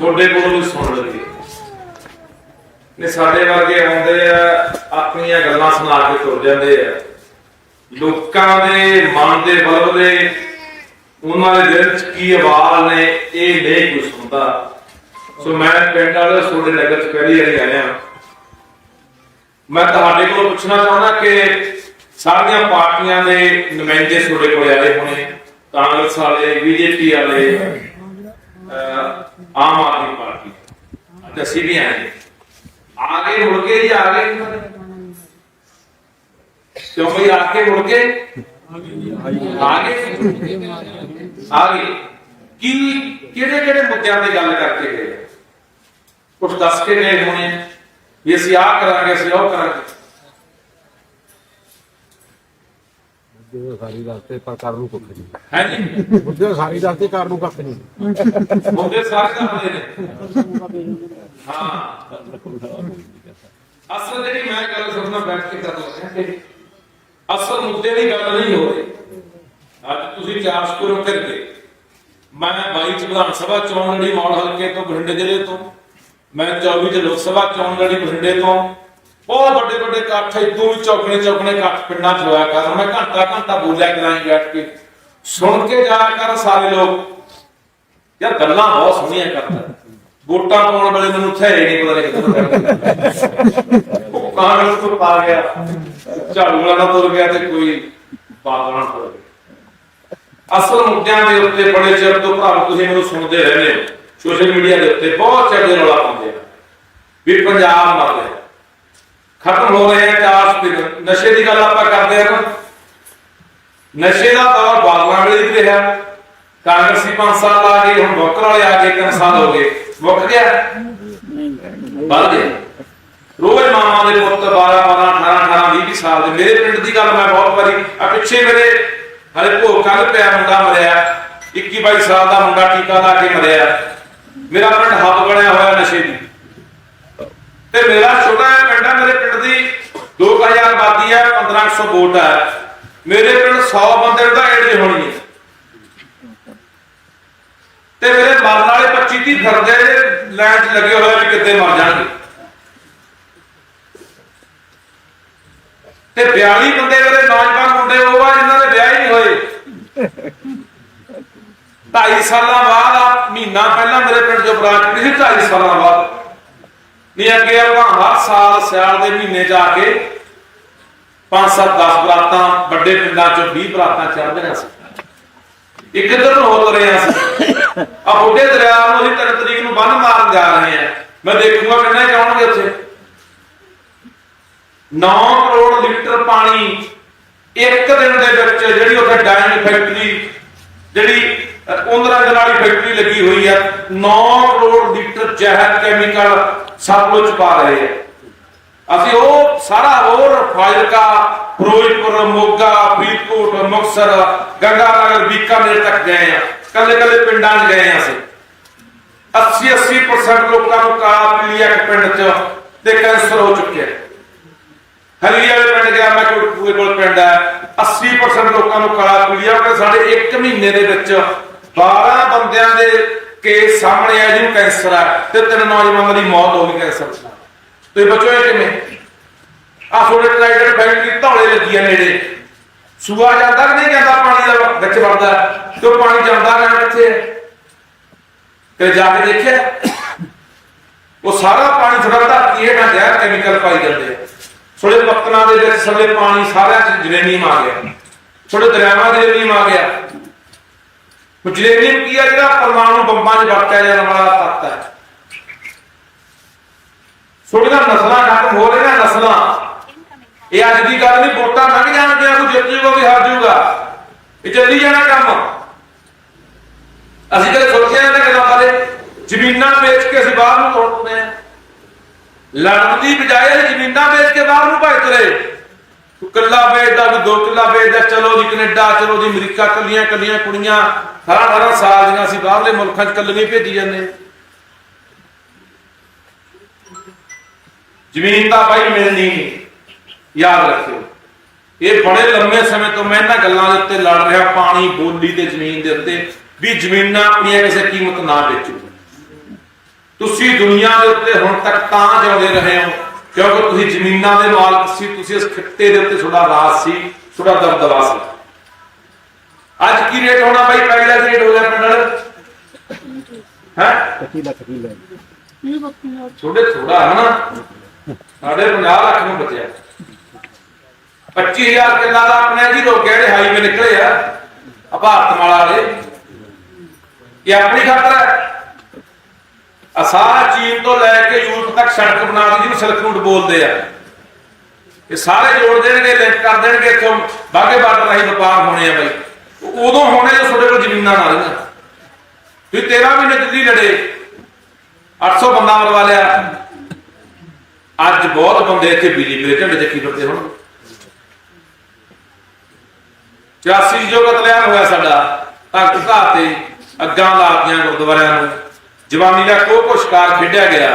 ਤੁਹਾਡੇ ਕੋਲੋਂ ਵੀ ਸੁਣ ਲਈਏ। ਨੇ ਸਾਡੇ ਵਰਗੇ ਆਉਂਦੇ ਆ, ਆਪਣੀਆਂ ਗੱਲਾਂ ਸੁਣਾ ਕੇ ਤੁਰ ਜਾਂਦੇ ਆ। ਲੋਕਾਂ ਦੇ ਮਨ ਦੇ ਬਲਬਲੇ ਉਹਨਾਂ ਦੇ ਦਿਲ 'ਚ ਕੀ ਆਵਾਜ਼ ਨੇ, ਇਹ ਨਹੀਂ ਕੁਝ ਸੁਣਦਾ ਸੋ ਮੈਂ ਪਿੰਡ ਵਾਲੇ ਤੁਹਾਡੇ ਨਗਰ 'ਚ ਪਹਿਲੀ ਵਾਰੀ ਆਇਆ ਮੈਂ ਤੁਹਾਡੇ ਕੋਲੋਂ ਪੁੱਛਣਾ ਚਾਹੁੰਦਾ ਕਿ ਸਾਰੀਆਂ ਪਾਰਟੀਆਂ ਦੇ ਨੁਮਾਇੰਦੇ ਤੁਹਾਡੇ ਕੋਲ ਆਏ ਹੋਣੇ, ਕਾਂਗਰਸ ਵਾਲੇ, ਬੀਜੇਪੀ ਵਾਲੇ ਅਹ, ਆਮ ਆਦਮੀ ਪਾਰਟੀ ਤੇ ਅਸੀਂ ਵੀ ਆਏ ਆਗੇ ਮੁੜ ਕੇ ਹੀ ਆ ਗਏ ਕਿਉਂ ਵੀ ਆ ਕੇ? ਮੁੜ ਆ ਗਏ ਕੀ ਕਿਹੜੇ ਕਿਹੜੇ ਮੁੱਦਿਆਂ ਤੇ ਗੱਲ ਕਰਕੇ ਗਏ? ਕੁਝ ਦੱਸ ਕੇ ਗਏ ਹੋਣੇ। ਵੀ ਅਸੀਂ ਆਹ ਕਰਾਂਗੇ ਅਸੀਂ ਉਹ ਕਰਾਂਗੇ। ਮੁੱਦੇ ਸਾਰੀ ਦੱਸਦੇ ਪਰ ਕਰ ਨੂੰ ਕੁੱਖ ਨਹੀਂ। ਹੈ ਜੀ ਮੁੱਦੇ ਸਾਰੀ ਦੱਸਦੇ ਕਰ ਨੂੰ ਕੱਖ ਨਹੀਂ। ਮੁੱਦੇ ਸਾਰੇ ਕਰਦੇ ਨੇ। ਹਾਂ। ਅਸਲ ਜਿਹੜੀ ਮੈਂ ਗੱਲ ਸੁਣਨਾ ਬੈਠ ਕੇ ਕਰ ਲੱਗਾ ਕਿ ਅਸਲ ਮੁੱਦੇ ਦੀ ਗੱਲ ਨਹੀਂ ਹੋ ਰਹੀ। ਅੱਜ ਤੁਸੀਂ ਚਾਰ ਸਕੂਲ ਕਰਕੇ ਮੈਂ 22 ਚ ਵਿਧਾਨ ਸਭਾ ਚੋਣ ਲੜੀ ਮੌੜ ਹਲਕੇ ਤੋਂ ਬਠਿੰਡੇ ਜ਼ਿਲ੍ਹੇ ਤੋਂ। ਮੈਂ 24 ਚ ਲੋਕ ਸਭਾ ਚੋਣ ਲੜੀ ਬਠਿੰਡੇ ਤੋਂ। ਬਹੁਤ ਵੱਡੇ ਵੱਡੇ ਇਕੱਠ ਇਦੋਂ ਵੀ ਚੌਕਣੇ ਚੌਕਣੇ ਇਕੱਠ ਪਿੰਡਾਂ ਚ ਹੋਇਆ ਕਰ। ਮੈਂ ਘੰਟਾ ਘੰਟਾ ਬੋਲਿਆ ਕਰਾਂ ਬੈਠ ਕੇ। ਸੁਣ ਕੇ ਜਾਇਆ ਕਰ ਸਾਰੇ ਲੋਕ। ਯਾਰ ਗੱਲਾਂ ਬਹੁਤ ਸੋਹਣੀਆਂ ਕਰਦਾ। ਵੋਟਾਂ ਪਾਉਣ ਵੇਲੇ ਮੈਨੂੰ ਉੱਥੇ ਨਹੀਂ ਪਤਾ ਨਹੀਂ ਉਹ ਕਾਂਗਰਸ ਤੋਂ ਪਾ ਗਿਆ। ਝਾੜੂ ਵਾਲਾ ਤੁਰ ਗਿਆ ਤੇ ਕੋਈ ਬਾਦਲਾਂ ਤੁਰ ਗਿਆ। ਅਸਲ ਮੁੱਦਿਆਂ ਦੇ ਉੱਤੇ ਬੜੇ ਚਿਰ ਤੋਂ ਭਰਾ ਤੁਸੀਂ ਮੈਨੂੰ ਸੁਣਦੇ ਰਹਿੰਦੇ ਹੋ। ਸੋਸ਼ਲ ਮੀਡੀਆ ਦੇ ਉੱਤੇ ਬਹੁਤ ਚਿਰ ਦੇ ਰੌਲਾ ਪਾਉਂਦੇ ਆ। ਵੀ ਪੰਜਾਬ ਮਰ ਗਿਆ। ਖਤਮ ਹੋ ਰਹੇ ਆ ਚਾਰ ਸਪੀਕਰ ਨਸ਼ੇ ਦੀ ਗੱਲ ਆਪਾਂ ਕਰਦੇ ਆ ਨਾ। ਨਸ਼ੇ ਦਾ ਦੌਰ ਬਾਦਲਾਂ ਵੇਲੇ ਵੀ ਰਿਹਾ। ਕਾਂਗਰਸੀ 5 ਸਾਲ ਆ ਗਏ, ਹੁਣ ਬੋਕਰ ਵਾਲੇ ਆ ਗਏ 3 ਸਾਲ ਹੋ ਗਏ। ਮੁੱਕ ਗਿਆ? ਵੱਧ ਗਿਆ। ਰੋਜ਼ ਮਾਮਾ ਦੇ ਪੁੱਤ 12 12 18 18 20 ਸਾਲ ਦੇ। ਮੇਰੇ ਪਿੰਡ ਦੀ ਗੱਲ ਮੈਂ ਬਹੁਤ ਵਾਰੀ ਆ ਪਿੱਛੇ ਮੇਰੇ ਹਲੇ ਭੋਗ ਕੱਲ ਪਿਆ ਮੁੰਡਾ ਮਰਿਆ। 21 22 ਸਾਲ ਦਾ ਮੁੰਡਾ ਟੀਕਾ ਲਾ ਕੇ ਮਰਿਆ। ਮੇਰਾ ਪਿੰਡ ਹੱਬ ਬਣਿਆ ਹੋਇਆ ਨਸ਼ੇ ਦੀ। ਤੇ ਮੇਰਾ ਛੋਟਾ ਜਿਹਾ ਪਿੰਡ ਹੈ ਮੇਰੇ ਪਿੰਡ ਦੀ 2000 ਆਬਾਦੀ ਹੈ 1500 ਵੋਟ ਹੈ ਮੇਰੇ ਪਿੰਡ 100 ਬੰਦੇ ਦਾ ਏਡ ਹੋਣੀ ਹੈ। ਤੇ ਮੇਰੇ ਮਰਨ ਵਾਲੇ 25 30 ਫਿਰਦੇ, ਲਾਈਨ 'ਚ ਲੱਗੇ ਹੋਏ ਵੀ ਕਿੱਥੇ ਮਰ ਜਾਣਗੇ। ਤੇ 42 ਬੰਦੇ ਮੇਰੇ ਨੌਜਵਾਨ ਮੁੰਡੇ, ਉਹ ਆ ਜਿਨ੍ਹਾਂ ਦੇ ਵਿਆਹ ਹੀ ਨਹੀਂ ਹੋਏ। ਢਾਈ ਸਾਲਾਂ ਬਾਅਦ ਆ, ਮਹੀਨਾ ਪਹਿਲਾਂ ਮੇਰੇ ਪਿੰਡ ਜੋ ਬਰਾਤ ਸੀ, ਢਾਈ ਸਾਲਾਂ ਬਾਅਦ। ਨਹੀਂ ਅੱਗੇ ਆਪਾਂ ਹਰ ਸਾਲ ਸਿਆਲ ਦੇ ਮਹੀਨੇ ਜਾ ਕੇ 5 7 10 ਬਰਾਤਾਂ, ਵੱਡੇ ਪਿੰਡਾਂ ਚੋਂ 20 ਬਰਾਤਾਂ ਚੜ੍ਹਦੀਆਂ ਸੀ। ਇੱਕ ਇੱਧਰ ਹੋ ਰਹੇ ਆ ਆ ਬੁੱਢੇ ਦਰਿਆ ਨੂੰ ਅਸੀਂ 3 ਤਰੀਕ ਨੂੰ ਬੰਨ ਮਾਰਨ ਜਾ ਰਹੇ ਆ ਮੈਂ ਦੇਖੂਗਾ ਕਿੰਨੇ ਜਾਣਗੇ ਉੱਥੇ। 9 ਕਰੋੜ ਲੀਟਰ ਪਾਣੀ ਇੱਕ ਦਿਨ ਦੇ ਵਿੱਚ ਜਿਹੜੀ ਉੱਥੇ ਡਾਇੰਗ ਫੈਕਟਰੀ, ਜਿਹੜੀ ਉੰਦਰਾ ਵਾਲੀ ਫੈਕਟਰੀ ਲੱਗੀ ਹੋਈ ਆ 9 ਕਰੋੜ ਲੀਟਰ ਜ਼ਹਿਰ ਕੈਮੀਕਲ ਸਤਲੁਜ ਚ ਪਾ ਰਹੇ ਆ। ਅਸੀਂ ਉਹ ਸਾਰਾ ਹੋਰ ਫਾਜ਼ਿਲਕਾ, ਫਿਰੋਜ਼ਪੁਰ, ਮੋਗਾ, ਫਰੀਦਕੋਟ, ਮੁਕਤਸਰ, ਗੰਗਾਨਗਰ, ਬੀਕਾਨੇਰ ਤੱਕ ਗਏ ਆ। ਕੱਲੇ ਕੱਲੇ ਪਿੰਡਾਂ 'ਚ ਗਏ ਆ ਅਸੀਂ। 80 80% ਲੋਕਾਂ ਨੂੰ ਕਾਬਲੀਆ ਪਿੰਡ 'ਚ ਤੇ ਕੈਂਸਰ ਹੋ ਚੁੱਕਿਆ। ਹਰੀ ਵਾਲੇ ਪਿੰਡ ਗਿਆ, ਮੈਂ ਕੋਈ ਕੋਲ ਪਿੰਡ ਹੈ 80% ਲੋਕਾਂ ਨੂੰ ਕਾਲਾ ਪੀਲੀਆ ਕਿ ਸਾਡੇ 1 ਮਹੀਨੇ ਦੇ ਵਿੱਚ 12 ਬੰਦਿਆਂ ਦੇ ਕੇਸ ਸਾਹਮਣੇ ਆਏ ਜਿਹਨੂੰ ਕੈਂਸਰ ਹੈ ਤੇ ਤਿੰਨ ਨੌਜਵਾਨਾਂ ਦੀ ਮੌਤ ਹੋ ਗਈ ਕੈਂਸਰ ਨਾਲ। ਤੇ ਬਚੋ ਇਹ ਕਿਵੇਂ? ਆ ਥੋੜੇ ਟਰਾਈਡਰ ਫੈਕਟਰੀ ਧੌਲੇ ਲੱਗੀਆਂ ਨੇੜੇ। ਸੂਆ ਜਾਂਦਾ ਕਿ ਨਹੀਂ ਜਾਂਦਾ? ਪਾਣੀ ਦਾ ਵਿੱਚ ਵੜਦਾ। ਤੇ ਉਹ ਪਾਣੀ ਜਾਂਦਾ ਨਾ ਕਿੱਥੇ ਤੇ ਜਾ ਕੇ ਦੇਖਿਆ, ਉਹ ਸਾਰਾ ਪਾਣੀ ਥੋੜਾ ਧਰਤੀ ਹੇਠਾਂ ਜ਼ਹਿਰ ਕੈਮੀਕਲ ਪਾਈ ਜਾਂਦੇ ਥੋੜੇ ਪੱਤਨਾਂ ਦੇ ਵਿੱਚ ਸਭੇ ਪਾਣੀ ਸਾਰਿਆਂ ਚ ਜਰੇਨੀਅਮ ਆ ਗਿਆ ਥੋੜੇ ਦਰਿਆਵਾਂ ਦੇ ਜਰੇਨੀਅਮ ਆ ਗਿਆ ਉਹ ਕੀ ਆ ਜਿਹੜਾ ਪਰਮਾਣੂ ਬੰਬਾਂ 'ਚ ਵਰਤਿਆ ਜਾਣ ਵਾਲਾ ਤੱਤ ਹੈ। ਥੋੜੀਆਂ ਨਸਲਾਂ ਖਤਮ ਹੋ ਰਹੀਆਂ ਨਸਲਾਂ। ਇਹ ਅੱਜ ਦੀ ਗੱਲ ਨਹੀਂ, ਵੋਟਾਂ ਲੰਘ ਜਾਣਗੀਆਂ, ਕੋਈ ਜਿੱਤ ਜੂਗਾ, ਕੋਈ ਹਾਰ ਜੂਗਾ। ਇਹ ਚੱਲੀ ਜਾਣਾ ਕੰਮ। ਅਸੀਂ ਕਦੇ ਸੋਚਿਆ ਨਾ ਕਿ ਬਾਰੇ। ਜ਼ਮੀਨਾਂ ਵੇਚ ਕੇ ਅਸੀਂ ਬਾਹਰ ਨੂੰ ਤੋੜਦੇ ਆ ਲੜਨ ਦੀ ਬਜਾਏ ਜ਼ਮੀਨਾਂ ਵੇਚ ਕੇ ਬਾਹਰ ਨੂੰ ਭੱਜ ਤੁਰੇ। ਕੱਲਾ ਵੇਚਦਾ ਵੀ ਦੋ ਕਿੱਲਾ ਵੇਚਦਾ, ਚਲੋ ਜੀ ਕੈਨੇਡਾ, ਚਲੋ ਜੀ ਅਮਰੀਕਾ, ਕੱਲੀਆਂ ਕੱਲੀਆਂ ਕੁੜੀਆਂ 18 ਸਾਲ ਦੀਆਂ ਅਸੀਂ ਬਾਹਰਲੇ ਮੁਲਕਾਂ 'ਚ ਕੱਲੀਆਂ ਭੇਜੀ ਜਾਂਦੇ ਜ਼ਮੀਨ ਤਾਂ ਭਾਈ ਮਿਲਣੀ ਯਾਦ ਰੱਖਿਓ। ਇਹ ਬੜੇ ਲੰਮੇ ਸਮੇਂ ਤੋਂ ਮੈਂ ਇਹਨਾਂ ਗੱਲਾਂ ਦੇ ਉੱਤੇ ਲੜ ਰਿਹਾ, ਪਾਣੀ, ਬੋਲੀ ਤੇ ਜ਼ਮੀਨ ਦੇ ਉੱਤੇ, ਵੀ ਜ਼ਮੀਨਾਂ ਆਪਣੀਆਂ ਕਿਸੇ ਕੀਮਤ ਨਾ ਵੇਚੋ। ਤੁਸੀਂ ਦੁਨੀਆ ਦੇ ਉੱਤੇ ਹੁਣ ਤੱਕ ਤਾਂ ਜਿਉਂਦੇ ਰਹੇ ਹੋ ਕਿਉਂਕਿ ਤੁਸੀਂ ਜ਼ਮੀਨਾਂ ਦੇ ਮਾਲਕ ਸੀ, ਤੁਸੀਂ ਇਸ ਖਿੱਤੇ ਦੇ ਉੱਤੇ ਤੁਹਾਡਾ ਰਾਜ ਸੀ, ਤੁਹਾਡਾ ਦਬਦਬਾ ਸੀ। ਅੱਜ ਕੀ ਰੇਟ ਹੋਣਾ ਬਾਈ? ਪਹਿਲਾ ਰੇਟ ਹੋ ਗਿਆ ਪਿੰਡ ਹੈ? 25 ਲੱਖ ਦੀ ਲੈ ਛੋਟੇ ਥੋੜਾ ਹਨਾ ਸਾਡੇ 50 ਲੱਖ ਨੂੰ ਬਚਿਆ। 25000 ਕਿੱਲਾ ਦਾ ਆਪਣੇ ਜੀ ਰੋਕਿਆ ਜਿਹੜੇ ਹਾਈਵੇ ਨਿਕਲੇ ਆ ਆ ਭਾਰਤ ਮਾਲਾ ਵਾਲੇ। ਇਹ ਆਪਣੀ ਖਾਤਰ ਹੈ? ਅਸਾ ਚੀਨ ਤੋਂ ਲੈ ਕੇ ਯੂਰਪ ਤੱਕ ਸੜਕ ਬਣਾ ਦਿੱਤੀ ਜਿਹਨੂੰ ਸਿਲਕ ਰੂਟ ਬੋਲਦੇ ਆ। ਇਹ ਸਾਰੇ ਜੋੜ ਦੇਣਗੇ, ਲਿੰਕ ਕਰ ਦੇਣਗੇ, ਇੱਥੋਂ ਬਾਗੇ ਬਾਰਡਰ ਰਾਹੀਂ ਵਪਾਰ ਹੋਣੇ ਆ ਬਾਈ। ਉਦੋਂ ਹੋਣੇ ਜਦੋਂ ਤੁਹਾਡੇ ਕੋਲ ਜ਼ਮੀਨਾਂ ਨਾ। ਰਹੀਆਂ ਤੁਸੀਂ 13 ਮਹੀਨੇ ਦਿੱਲੀ ਲੜੇ 800 ਬੰਦਾ ਮਰਵਾ ਲਿਆ। ਅੱਜ ਬਹੁਤ ਬੰਦੇ ਇੱਥੇ ਬੀਜੇਪੀ ਦੇ ਝੰਡੇ ਚੱਕੀ ਫਿਰਦੇ ਹੁਣ। 84 ਜੋ ਕਤਲੇਆਮ ਹੋਇਆ ਸਾਡਾ ਤਖਤ ਘਾਹ ਤੇ ਅੱਗਾਂ ਲਾਤੀਆਂ ਗੁਰਦੁਆਰਿਆਂ ਨੂੰ। ਜਵਾਨੀ ਦਾ ਕੋ ਕੋ ਸ਼ਿਕਾਰ ਖੇਡਿਆ ਗਿਆ।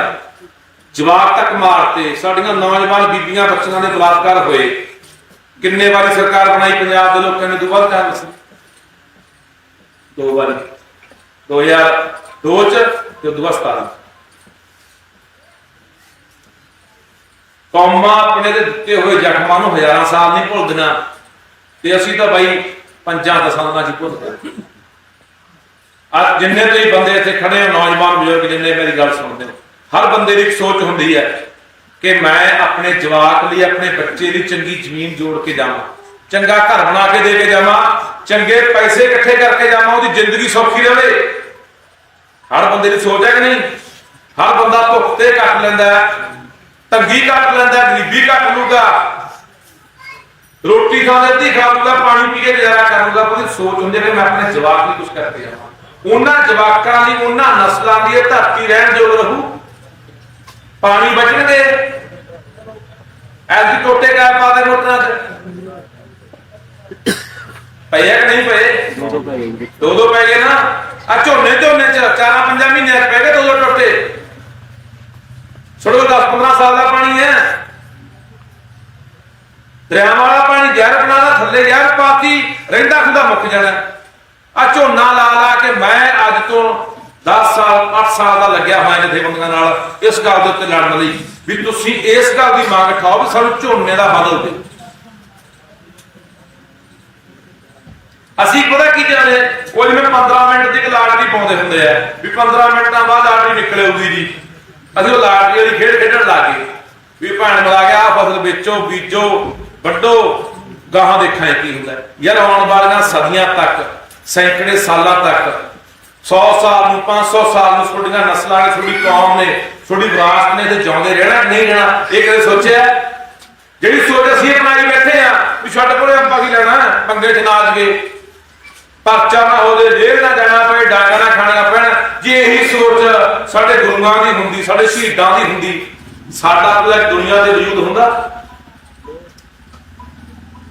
ਜਵਾਬ ਤੱਕ ਮਾਰਤੇ ਸਾਡੀਆਂ ਨੌਜਵਾਨ ਬੀਬੀਆਂ ਬੱਚੀਆਂ ਦੇ ਬਲਾਤਕਾਰ ਹੋਏ। ਕਿੰਨੇ ਵਾਰੀ ਸਰਕਾਰ ਬਣਾਈ ਪੰਜਾਬ ਦੇ ਲੋਕਾਂ ਨੇ ਦੁਬਾਰਾ ਕਾਰਨ ਸੀ ਦੋ ਵਾਰੀ। 2002 ਚ ਤੇ 2017 ਕੌਮਾਂ ਆਪਣੇ ਦੇ ਦਿੱਤੇ ਹੋਏ ਜ਼ਖਮਾਂ ਨੂੰ ਹਜ਼ਾਰਾਂ ਸਾਲ ਨਹੀਂ ਭੁੱਲਦੀਆਂ। ਤੇ ਅਸੀਂ ਤਾਂ ਬਾਈ ਪੰਜਾਂ ਦਸਾਂ ਦਿਨਾਂ ਚ ਭੁੱਲਦੇ ਭੁੱਲ ਜਿੰਨੇ ਤੁਸੀਂ ਬੰਦੇ ਇੱਥੇ ਖੜੇ ਹੋ ਨੌਜਵਾਨ ਬਜ਼ੁਰਗ ਜਿੰਨੇ, ਮੇਰੀ ਗੱਲ ਸੁਣਦੇ ਹੋ। ਹਰ ਬੰਦੇ ਦੀ ਇੱਕ ਸੋਚ ਹੁੰਦੀ ਹੈ ਕਿ ਮੈਂ ਆਪਣੇ ਜਵਾਕ ਲਈ, ਆਪਣੇ ਬੱਚੇ ਲਈ ਚੰਗੀ ਜ਼ਮੀਨ ਜੋੜ ਕੇ ਜਾਵਾਂ। ਚੰਗਾ ਘਰ ਬਣਾ ਕੇ ਦੇ ਕੇ ਜਾਵਾਂ। ਚੰਗੇ ਪੈਸੇ ਇਕੱਠੇ ਕਰਕੇ ਜਾਵਾਂ, ਉਹਦੀ ਜ਼ਿੰਦਗੀ ਸੌਖੀ ਰਹੇ ਹਰ ਬੰਦੇ ਦੀ ਸੋਚ ਹੈ ਕਿ ਨਹੀਂ? ਹਰ ਬੰਦਾ ਭੁੱਖ ਤੇ ਕੱਟ ਲੈਂਦਾ ਤੰਗੀ ਕੱਟ ਲੈਂਦਾ ਗਰੀਬੀ ਕੱਟ ਲੂਗਾ ਰੋਟੀ ਖਾ ਲੈਂਦੀ, ਖਾ ਲੂਗਾ ਪਾਣੀ ਪੀ ਕੇ ਗੁਜ਼ਾਰਾ ਕਰੂਗਾ ਪਰ ਉਹਦੀ ਸੋਚ ਹੁੰਦੀ ਹੈ ਕਿ ਮੈਂ ਆਪਣੇ ਜਵਾਕ ਲਈ ਕੁਝ ਕਰਕੇ ਜਾਵਾਂ। ਉਹਨਾਂ ਜਵਾਕਾਂ ਦੀ, ਉਹਨਾਂ ਨਸਲਾਂ ਦੀ ਇਹ ਧਰਤੀ ਰਹਿਣ ਯੋਗ ਰਹੂ। ਪਾਣੀ ਬਚਣਗੇ ਐਸੀ ਟੋਟੇ ਕਾ ਪਾ ਦੇ ਮੋਟਰਾਂ 'ਚ। ਪਏ ਆ ਕਿ ਨਹੀਂ ਪਏ? ਦੋ ਦੋ ਪੈ ਗਏ ਦੋ ਦੋ ਪੈ ਗਏ ਨਾ। ਆ ਝੋਨੇ ਝੋਨੇ ਚ ਚਾਰਾਂ ਪੰਜਾਂ ਮਹੀਨਿਆਂ ਚ ਪੈ ਗਏ ਦੋ ਦੋ ਟੋਟੇ। ਛੋੜੋ 10 15 ਸਾਲ ਦਾ ਪਾਣੀ ਹੈ। ਦਰਿਆਵਾਂ ਵਾਲਾ ਪਾਣੀ ਜ਼ਹਿਰ ਬਣਾਦਾ ਥੱਲੇ ਜ਼ਹਿਰ ਪਾਤੀ ਰਹਿੰਦਾ ਖੁਦਾ ਮੁੱਕ ਜਾਣਾ। ਆ ਝੋਨਾ ਲਾ ਲਾ ਕੇ ਮੈਂ ਅੱਜ ਤੋਂ 10 ਸਾਲ 8 ਸਾਲ ਦਾ ਲੱਗਿਆ ਹੋਇਆ ਜਥੇਬੰਦੀਆਂ ਨਾਲ ਇਸ ਗੱਲ ਦੇ ਉੱਤੇ ਲੜਨ ਲਈ ਵੀ ਤੁਸੀਂ ਇਸ ਗੱਲ ਦੀ ਮੰਗ ਉਠਾਓ ਵੀ ਸਾਨੂੰ ਝੋਨੇ ਦਾ ਬਦਲ ਦਿਓ। ਅਸੀਂ ਪਤਾ ਕੀ ਜਾਣੇ ਉਹ ਜਿਵੇਂ 15 ਮਿੰਟ ਦੀ ਲਾਟਰੀ ਪਾਉਂਦੇ ਹੁੰਦੇ ਆ ਵੀ 15 ਮਿੰਟਾਂ ਬਾਅਦ ਲਾਟਰੀ ਨਿਕਲੇਗੀ ਜੀ ਅਸੀਂ ਉਹ ਲਾਟਰੀ ਵਾਲੀ ਖੇਡ ਖੇਡਣ ਲੱਗੇ ਵੀ ਭੈਣ ਮਿਲਾ ਗਿਆ, ਆਹ ਫਸਲ ਵੇਚੋ, ਬੀਜੋ ਵੱਡੋ ਗਾਹਾਂ ਦੇਖਾਂ ਕੀ ਹੁੰਦਾ। ਯਾਰ ਆਉਣ ਵਾਲੀਆਂ ਸਦੀਆਂ ਤੱਕ ਸੈਂਕੜੇ ਸਾਲਾਂ ਤੱਕ 100 ਸਾਲ ਨੂੰ 500 ਸਾਲ ਨੂੰ ਤੁਹਾਡੀਆਂ ਨਸਲਾਂ ਨੇ, ਤੁਹਾਡੀ ਕੌਮ ਨੇ, ਤੁਹਾਡੀ ਵਿਰਾਸਤ ਨੇ ਤੇ ਜਿਉਂਦੇ ਰਹਿਣਾ ਨਹੀਂ ਰਹਿਣਾ, ਇਹ ਕਦੇ ਸੋਚਿਆ? ਜਿਹੜੀ ਸੋਚ ਅਸੀਂ ਅਪਣਾਈ ਬੈਠੇ ਆ ਵੀ ਛੱਡ ਕੋਲੇ ਆਪਾਂ ਕੀ ਲੈਣਾ? ਪੰਗੇ ਚ ਨਾਚ ਗਏ ਪਰਚਾ ਨਾ ਹੋਵੇ, ਜੇਲ੍ਹ ਨਾ ਜਾਣਾ ਪਏ ਡਾਂਗਾ ਨਾ ਖਾਣਾ ਪੈਣਾ। ਜੇ ਇਹੀ ਸੋਚ ਸਾਡੇ ਗੁਰੂਆਂ ਦੀ ਹੁੰਦੀ, ਸਾਡੇ ਸ਼ਹੀਦਾਂ ਦੀ ਹੁੰਦੀ, ਸਾਡਾ ਕੋਈ ਦੁਨੀਆ ਦੇ ਵਜੂਦ ਹੁੰਦਾ।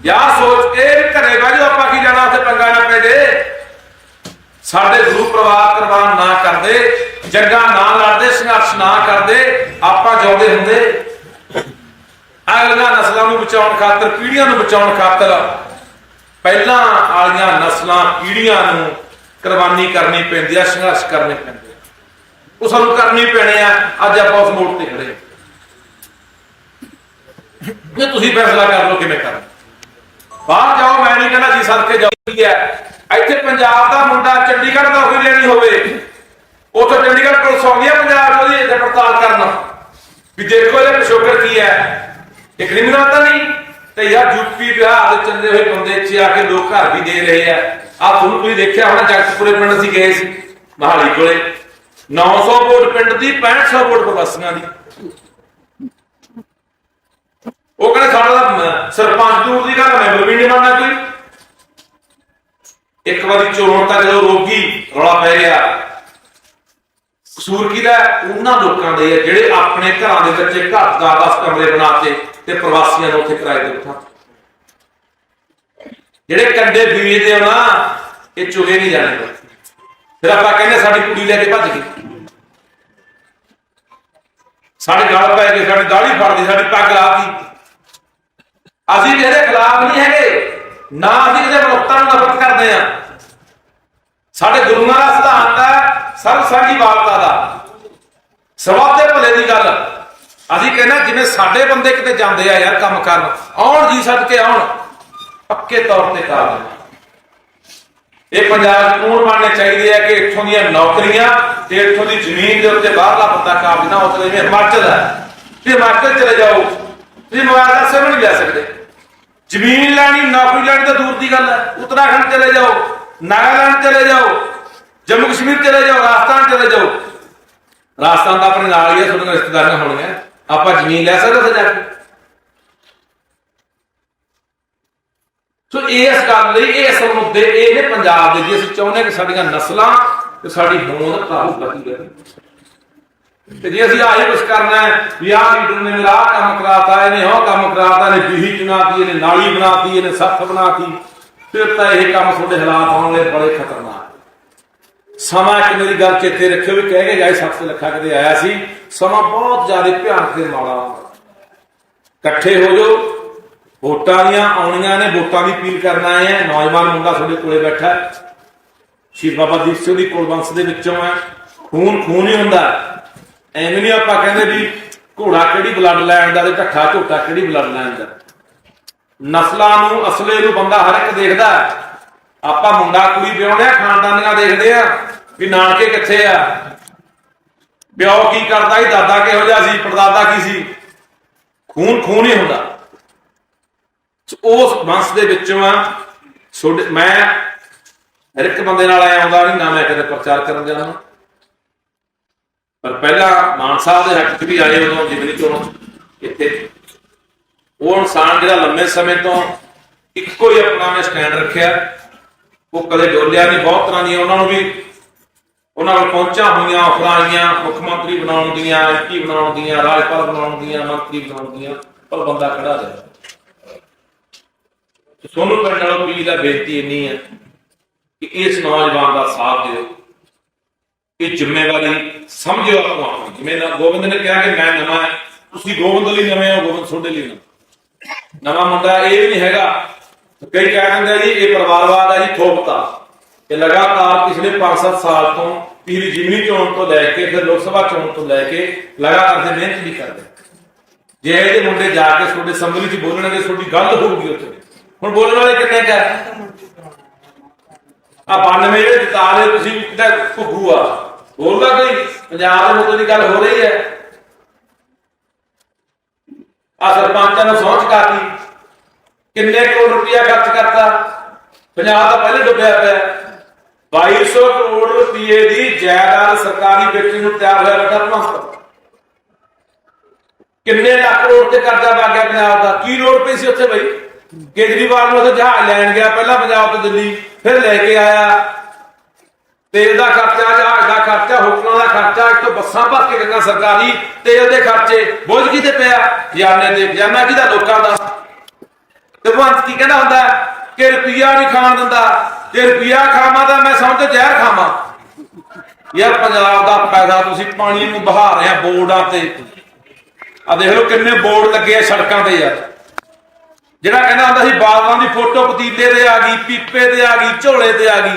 ਯਾ ਸੋਚ ਕੇ ਵੀ ਘਰੇ ਬਹਿ ਜਾਓ, ਆਪਾਂ ਕੀ ਜਾਣਾ, ਉੱਥੇ ਪੰਗਾ ਨਾ ਪੈ ਜੇ। ਸਾਡੇ ਗੁਰੂ ਪਰਿਵਾਰ ਕੁਰਬਾਨ ਨਾ ਕਰਦੇ, ਜੱਗਾ ਨਾ ਲੜਦੇ, ਸੰਘਰਸ਼ ਨਾ ਕਰਦੇ, ਆਪਾਂ ਜਿਉਂਦੇ ਹੁੰਦੇ। ਅਗਲੀਆਂ ਨਸਲਾਂ ਨੂੰ ਬਚਾਉਣ ਖਾਤਰ, ਪੀੜ੍ਹੀਆਂ ਨੂੰ ਬਚਾਉਣ ਖਾਤਰ, ਪਹਿਲਾਂ ਵਾਲੀਆਂ ਨਸਲਾਂ, ਪੀੜ੍ਹੀਆਂ ਨੂੰ ਕੁਰਬਾਨੀ ਕਰਨੀ ਪੈਂਦੀ ਆ, ਸੰਘਰਸ਼ ਕਰਨੇ ਪੈਂਦੇ ਆ। ਉਹ ਸਾਨੂੰ ਕਰਨੀ ਪੈਣੇ ਆ, ਅੱਜ ਆਪਾਂ ਉਸ ਮੋੜ ਤੇ ਖੜੇ ਜੇ ਤੁਸੀਂ ਫੈਸਲਾ ਕਰ ਲਓ ਕਿਵੇਂ ਕਰਨਾ? ਬਾਹਰ ਜਾਓ, ਮੈਂ ਨਹੀਂ ਕਹਿੰਦਾ ਜੀ ਸਦਕੇ ਜਾਓ ਹੈ। ਇੱਥੇ ਪੰਜਾਬ ਦਾ ਮੁੰਡਾ ਚੰਡੀਗੜ੍ਹ ਦਾ ਹੋਈ ਲੈਣੀ ਹੋਵੇ, ਉੱਥੇ ਚੰਡੀਗੜ੍ਹ ਪੁਲਿਸ ਆਉਂਦੀ ਹੈ ਪੰਜਾਬ ਉਹਦੀ ਇੱਥੇ ਪੜਤਾਲ ਕਰਨ। ਵੀ ਦੇਖੋ ਇਹ ਪਿਛੋਕਰ ਕੀ ਹੈ। ਇਹ ਕ੍ਰਿਮੀਨਲ ਤਾਂ ਨਹੀਂ, ਤੇ ਯਾਰ ਯੂਪੀ ਬਿਹਾਰ ਦੇ ਚੰਦੇ ਹੋਏ ਬੰਦੇ ਚ ਆ ਕੇ ਲੋਕ ਘਰ ਵੀ ਦੇ ਰਹੇ ਆ। ਆ ਤੁਹਾਨੂੰ ਤੁਸੀਂ ਦੇਖਿਆ ਹੋਣਾ, ਜਗਤਪੁਰੇ ਪਿੰਡ ਅਸੀਂ ਗਏ ਸੀ, ਮਹਾਲੀ ਕੋਲੇ। 900 ਵੋਟ ਪਿੰਡ ਦੀ 6500 ਵੋਟ ਪ੍ਰਵਾਸੀਆਂ ਦੀ। ਉਹ ਕਹਿੰਦੇ ਸਾਡਾ ਤਾਂ ਸਰਪੰਚ ਦੂਰ ਦੀ ਗੱਲ ਮੈਂਬਰ ਵੀ ਨਹੀਂ ਬਣਨਾ ਕੋਈ। ਇੱਕ ਵਾਰੀ ਚੋਣ ਤੱਕ ਜਦੋਂ ਰੋਗੀ ਰੌਲਾ ਪੈ ਗਿਆ, ਕਸੂਰ ਕਿਹਦਾ ਉਹਨਾਂ ਲੋਕਾਂ ਦੇ ਹੈ ਜਿਹੜੇ ਆਪਣੇ ਘਰਾਂ ਦੇ ਵਿੱਚ ਘਰ ਦਾ 10 ਕਮਰੇ ਬਣਾਤੇ ਤੇ ਪ੍ਰਵਾਸੀਆਂ ਨੂੰ ਉੱਥੇ ਕਿਰਾਏ ਤੇ ਬਿਠਾ ਜਿਹੜੇ ਕੰਡੇ ਬੀਜਦੇ ਆ ਨਾ, ਇਹ ਚੁਗੇ ਨਹੀਂ ਜਾਣੇ। ਫਿਰ ਆਪਾਂ ਕਹਿੰਦੇ ਸਾਡੀ ਕੁੜੀ ਲੈ ਕੇ ਭੱਜ ਗਈ। ਸਾਡੇ ਗਲ ਪੈ ਗਏ, ਸਾਡੀ ਦਾੜੀ ਫੜਦੀ ਸਾਡੀ ਪੱਗ ਲਾਤੀ ਅਸੀਂ ਵੀ ਇਹਦੇ ਖਿਲਾਫ ਨਹੀਂ ਹੈਗੇ। ਨਾ ਅਸੀਂ ਕਿਸੇ ਮਨੁੱਖਤਾ ਨੂੰ ਨਫ਼ਰਤ ਕਰਦੇ ਆ ਸਾਡੇ ਗੁਰੂਆਂ ਦਾ ਸਿਧਾਂਤ ਹੈ ਸਰਬ ਸਾਂਝੀ ਵਾਲਤਾ ਦਾ। ਸਵਾ ਦੇ ਭਲੇ ਦੀ ਗੱਲ। ਅਸੀਂ ਕਹਿੰਦਾ ਜਿਵੇਂ ਸਾਡੇ ਬੰਦੇ ਕਿਤੇ ਜਾਂਦੇ ਆ ਯਾਰ ਕੰਮ ਕਰਨ, ਆਉਣ ਜੀ ਸੱਦ ਕੇ ਆਉਣ, ਪੱਕੇ ਤੌਰ ਤੇ ਕਰ ਦੇਣ ਇਹ ਪੰਜਾਬ ਦੇ ਕਾਨੂੰਨ ਬਣਨੇ ਚਾਹੀਦੇ ਆ ਕਿ ਇੱਥੋਂ ਦੀਆਂ ਨੌਕਰੀਆਂ ਤੇ ਇੱਥੋਂ ਦੀ ਜ਼ਮੀਨ ਦੇ ਉੱਤੇ ਬਾਹਰਲਾ ਬੰਦਾ ਕਾਬਜ ਨਾ ਉਤਰੇ ਜਿਵੇਂ ਹਿਮਾਚਲ ਹੈ। ਤੇ ਹਿਮਾਚਲ ਚਲੇ ਜਾਓ ਤੁਸੀਂ ਮੋਬਾਈਲ ਦਾ ਨਹੀਂ ਲੈ ਸਕਦੇ। ਜ਼ਮੀਨ ਲੈਣੀ, ਨੌਕਰੀ ਲੈਣੀ ਤਾਂ ਦੂਰ ਦੀ ਗੱਲ ਹੈ। ਉੱਤਰਾਖੰਡ ਚਲੇ ਜਾਓ, ਨਾਗਾਲੈਂਡ ਚਲੇ ਜਾਓ, ਜੰਮੂ ਕਸ਼ਮੀਰ ਚਲੇ ਜਾਓ, ਰਾਜਸਥਾਨ ਚਲੇ ਜਾਓ। ਰਾਜਸਥਾਨ ਦਾ ਆਪਣੇ ਨਾਲ ਹੀ ਹੈ ਤੁਹਾਡੀਆਂ ਰਿਸ਼ਤੇਦਾਰੀਆਂ ਹੋਣਗੀਆਂ। ਆਪਾਂ ਜ਼ਮੀਨ ਲੈ ਸਕਦੇ ਸਜਾ ਕੇ। ਸੋ ਇਸ ਗੱਲ ਲਈ, ਇਹ ਅਸਲ ਮੁੱਦੇ ਇਹ ਨੇ ਪੰਜਾਬ ਦੇ, ਜੀ ਅਸੀਂ ਚਾਹੁੰਦੇ ਹਾਂ ਕਿ ਸਾਡੀਆਂ ਨਸਲਾਂ ਤੇ ਸਾਡੀ ਹੋਂਦ ਕਾਬੂ ਕਰਦੀ ਰਹੇ। ਤੇ ਜੇ ਅਸੀਂ ਆਹੀ ਕੁਝ ਕਰਨਾ ਹੈ, ਵੀ ਆਹ ਲੀਡਰ ਨੇ ਮੇਰਾ ਆਹ ਕੰਮ ਕਰਾਤਾ, ਇਹਨੇ ਉਹ ਕੰਮ ਕਰਾਤਾ, ਇਹਨੇ ਬੀਹੀ ਚੁਣਾਤੀ, ਇਹਨੇ ਨਾਲੀ ਬਣਾਤੀ, ਇਹਨੇ ਸੱਥ ਬਣਾਤੀ, ਫਿਰ ਤਾਂ ਇਹ ਕੰਮ ਤੁਹਾਡੇ ਹਾਲਾਤ ਆਉਣ ਲਈ ਬੜੇ ਖਤਰਨਾਕ। ਸਮਾਂ ਇੱਕ ਮੇਰੀ ਗੱਲ ਚੇਤੇ ਰੱਖਿਓ ਵੀ ਕਹਿ ਕੇ ਗਏ ਸੱਤ ਲੱਖਾ ਕਦੇ ਆਇਆ ਸੀ, ਸਮਾਂ ਬਹੁਤ ਜ਼ਿਆਦਾ ਭਿਆਨਕ ਤੇ ਮਾੜਾ ਇਕੱਠੇ ਹੋ ਜਾਓ, ਵੋਟਾਂ ਦੀਆਂ ਆਉਣੀਆਂ ਨੇ, ਵੋਟਾਂ ਦੀ ਅਪੀਲ ਕਰਨ ਆਏ ਆ, ਨੌਜਵਾਨ ਮੁੰਡਾ ਤੁਹਾਡੇ ਕੋਲੇ ਬੈਠਾ ਹੈ। ਸ਼੍ਰੀ ਬਾਬਾ ਦੀਪ ਸਿੰਘ ਦੀ ਕੁਲਵੰਸ਼ ਦੇ ਵਿੱਚੋਂ ਹੈ। ਖੂਨ ਖੂਨ ਹੀ ਹੁੰਦਾ ਐਵੇਂ ਨਹੀਂ ਆਪਾਂ ਕਹਿੰਦੇ ਵੀ ਘੋੜਾ ਕਿਹੜੀ ਬਲੱਡ ਲਾਈਨ ਦਾ ਤੇ ਢੱਠਾ ਝੋਟਾ ਕਿਹੜੀ ਬਲੱਡ ਲਾਈਨ ਦਾ। ਨਸਲਾਂ ਨੂੰ, ਅਸਲੇ ਨੂੰ ਬੰਦਾ ਹਰ ਇੱਕ ਦੇਖਦਾ। ਆਪਾਂ ਮੁੰਡਾ, ਕੁੜੀ ਵਿਆਹੁੰਦੇ ਆ ਖਾਨਦਾਨੀਆਂ ਦੇਖਦੇ ਆ ਵੀ ਨਾਨਕੇ ਕਿੱਥੇ ਆ। ਪਿਓ ਕੀ ਕਰਦਾ ਸੀ, ਦਾਦਾ ਕਿਹੋ ਜਿਹਾ ਸੀ, ਪੜਦਾਦਾ ਕੀ ਸੀ? ਖੂਨ ਖੂਨ ਹੀ ਹੁੰਦਾ। ਉਸ ਵੰਸ਼ ਦੇ ਵਿੱਚੋਂ ਆ ਮੈਂ ਹਰ ਇੱਕ ਬੰਦੇ ਨਾਲ ਆਇਆ ਆਉਂਦਾ ਨਹੀਂ ਨਾ ਮੈਂ ਕਦੇ ਪ੍ਰਚਾਰ ਕਰਨ ਜਾਣਾ। ਪਰ ਪਹਿਲਾਂ ਮਾਨ ਸਾਹਿਬ ਦੇ ਹੱਕ 'ਚ ਵੀ ਆਏ ਉਦੋਂ ਜਿਗਰੀ ਚੋਣ ਇੱਥੇ ਉਹ ਇਨਸਾਨ ਜਿਹੜਾ ਲੰਮੇ ਸਮੇਂ ਤੋਂ ਇੱਕੋ ਹੀ ਆਪਣਾ ਨੇ ਸਟੈਂਡ ਰੱਖਿਆ। ਉਹ ਕਦੇ ਡੋਲਿਆ ਨਹੀਂ, ਬਹੁਤ ਤਰ੍ਹਾਂ ਦੀਆਂ ਉਹਨਾਂ ਨੂੰ ਵੀ ਉਹਨਾਂ ਨਾਲ ਪਹੁੰਚਾਂ ਹੋਈਆਂ, ਆਫਰਾਂ ਆਈਆਂ, ਮੁੱਖ ਮੰਤਰੀ ਬਣਾਉਣ ਦੀਆਂ ਐਮਪੀ ਬਣਾਉਣ ਦੀਆਂ, ਰਾਜਪਾਲ ਬਣਾਉਣ ਦੀਆਂ, ਮੰਤਰੀ ਬਣਾਉਣ ਦੀਆਂ, ਪਰ ਬੰਦਾ ਖੜਾ ਰਿਹਾ। ਸੋਨੂੰ ਪਿੰਡ ਵਾਲੋ ਪੀਰ ਦਾ ਬੇਨਤੀ ਇੰਨੀ ਹੈ ਕਿ ਇਸ ਨੌਜਵਾਨ ਦਾ ਸਾਥ ਦਿਓ। ਇਹ ਜ਼ਿੰਮੇਵਾਰੀ ਸਮਝਿਓ ਆਪੋ ਆਪਣੀ ਜਿਵੇਂ ਨਾ ਗੋਬਿੰਦ ਨੇ ਕਿਹਾ ਕਿ ਮੈਂ ਨਵਾਂ ਹਾਂ, ਤੁਸੀਂ ਗੋਬਿੰਦ ਲਈ ਨਵੇਂ ਹੋ, ਗੋਬਿੰਦ ਤੁਹਾਡੇ ਲਈ ਨਵਾਂ। ਨਵਾਂ ਮੁੰਡਾ ਇਹ ਵੀ ਨਹੀਂ ਹੈਗਾ। ਕਈ ਕਹਿ ਦਿੰਦੇ ਜੀ, ਇਹ ਪਰਿਵਾਰਵਾਦ ਹੈ ਜੀ, ਥੋਪਤਾ। ਇਹ ਲਗਾਤਾਰ ਪਿਛਲੇ 5-7 ਸਾਲ ਤੋਂ ਪੀਰੀ ਜਿਮਨੀ ਚੋਣ ਤੋਂ ਲੈ ਕੇ, ਫਿਰ ਲੋਕ ਸਭਾ ਚੋਣ ਤੋਂ ਲੈ ਕੇ ਲਗਾਤਾਰ ਦੇ ਮਿਹਨਤ ਵੀ ਕਰਦੇ ਜੇ ਇਹਦੇ ਮੁੰਡੇ ਜਾ ਕੇ ਤੁਹਾਡੇ ਅਸੈਂਬਲੀ 'ਚ ਬੋਲਣਗੇ ਤੁਹਾਡੀ ਗੱਲ ਹੋਊਗੀ ਉੱਥੇ। ਹੁਣ ਬੋਲਣ ਵਾਲੇ ਕਿੰਨੇ ਕੁ ਹੈ ਆ 92 ਜਿਹੜੇ ਜਿਤਾ ਲਏ ਤੁਸੀਂ ਕਿਤੇ ਘੁੱਗੂ ਆ। ਬੋਲਦਾ ਕੋਈ ਪੰਜਾਬ ਦੇ ਮੁੱਦੇ ਦੀ ਗੱਲ ਹੋ ਰਹੀ ਹੈ। ਆ ਸਰਪੰਚਾਂ ਨੂੰ ਸਹੁੰ ਚੁਕਾਤੀ ਕਿੰਨੇ ਕਰੋੜ ਰੁਪਇਆ ਖਰਚ ਕਰਤਾ। ਪੰਜਾਬ ਤਾਂ ਪਹਿਲੇ ਡੁੱਬਿਆ ਪਿਆ। 2200 ਕਰੋੜ ਰੁਪਏ ਦੀ ਜਾਇਦਾਦ ਸਰਕਾਰੀ ਵੇਚਣ ਨੂੰ ਤਿਆਰ ਹੋਇਆ ਬੈਠਾ ਭਗਵੰਤ ਕਿੰਨੇ ਲੱਖ ਕਰੋੜ ਤੇ ਕਰਜ਼ਾ ਪਾ ਗਿਆ ਪੰਜਾਬ ਦਾ। ਕੀ ਲੋੜ ਪਈ ਸੀ ਉੱਥੇ ਬਈ? ਕੇਜਰੀਵਾਲ ਨੂੰ ਉੱਥੇ ਜਹਾਜ਼ ਲੈਣ ਗਿਆ। ਪਹਿਲਾਂ ਪੰਜਾਬ ਤੋਂ ਦਿੱਲੀ, ਫਿਰ ਲੈ ਕੇ ਆਇਆ। ਤੇਲ ਦਾ ਖਰਚਾ ਜਹਾਜ਼ ਦਾ ਖਰਚਾ, ਹੋਟਲਾਂ ਦਾ ਖਰਚਾ, ਇੱਕ ਤੋਂ ਬੱਸਾਂ ਭਰ ਕੇ ਗੰਗਾ ਸਰਕਾਰੀ, ਤੇਲ ਦੇ ਖਰਚੇ, ਬੋਝ ਕਿਤੇ ਪਿਆ? ਖਜ਼ਾਨੇ ਤੇ ਖਜ਼ਾਨਾ ਕਿਹਦਾ? ਲੋਕਾਂ ਦਾ। ਤੇ ਭਗਵੰਤ ਕੀ ਕਹਿੰਦਾ ਹੁੰਦਾ? ਕਿ ਰੁਪਈਆ ਨਹੀਂ ਖਾਣ ਦਿੰਦਾ। ਜੇ ਰੁਪਈਆ ਖਾਵਾਂ ਤਾਂ ਮੈਂ ਸਮਝ ਜ਼ਹਿਰ ਖਾਵਾਂ। ਯਾਰ ਪੰਜਾਬ ਦਾ ਪੈਸਾ ਤੁਸੀਂ ਪਾਣੀ ਨੂੰ ਬਹਾ ਰਹੇ ਆ ਬੋਰਡਾਂ ਤੇ। ਆ ਦੇਖ ਲਓ ਕਿੰਨੇ ਬੋਰਡ ਲੱਗੇ ਆ ਸੜਕਾਂ ਤੇ ਯਾਰ। ਜਿਹੜਾ ਕਹਿੰਦਾ ਹੁੰਦਾ ਸੀ ਬਾਦਲਾਂ ਦੀ ਫੋਟੋ ਪਤੀਲੇ ਤੇ ਆ ਗਈ, ਪੀਪੇ ਤੇ ਆ ਗਈ, ਝੋਲੇ ਤੇ ਆ ਗਈ।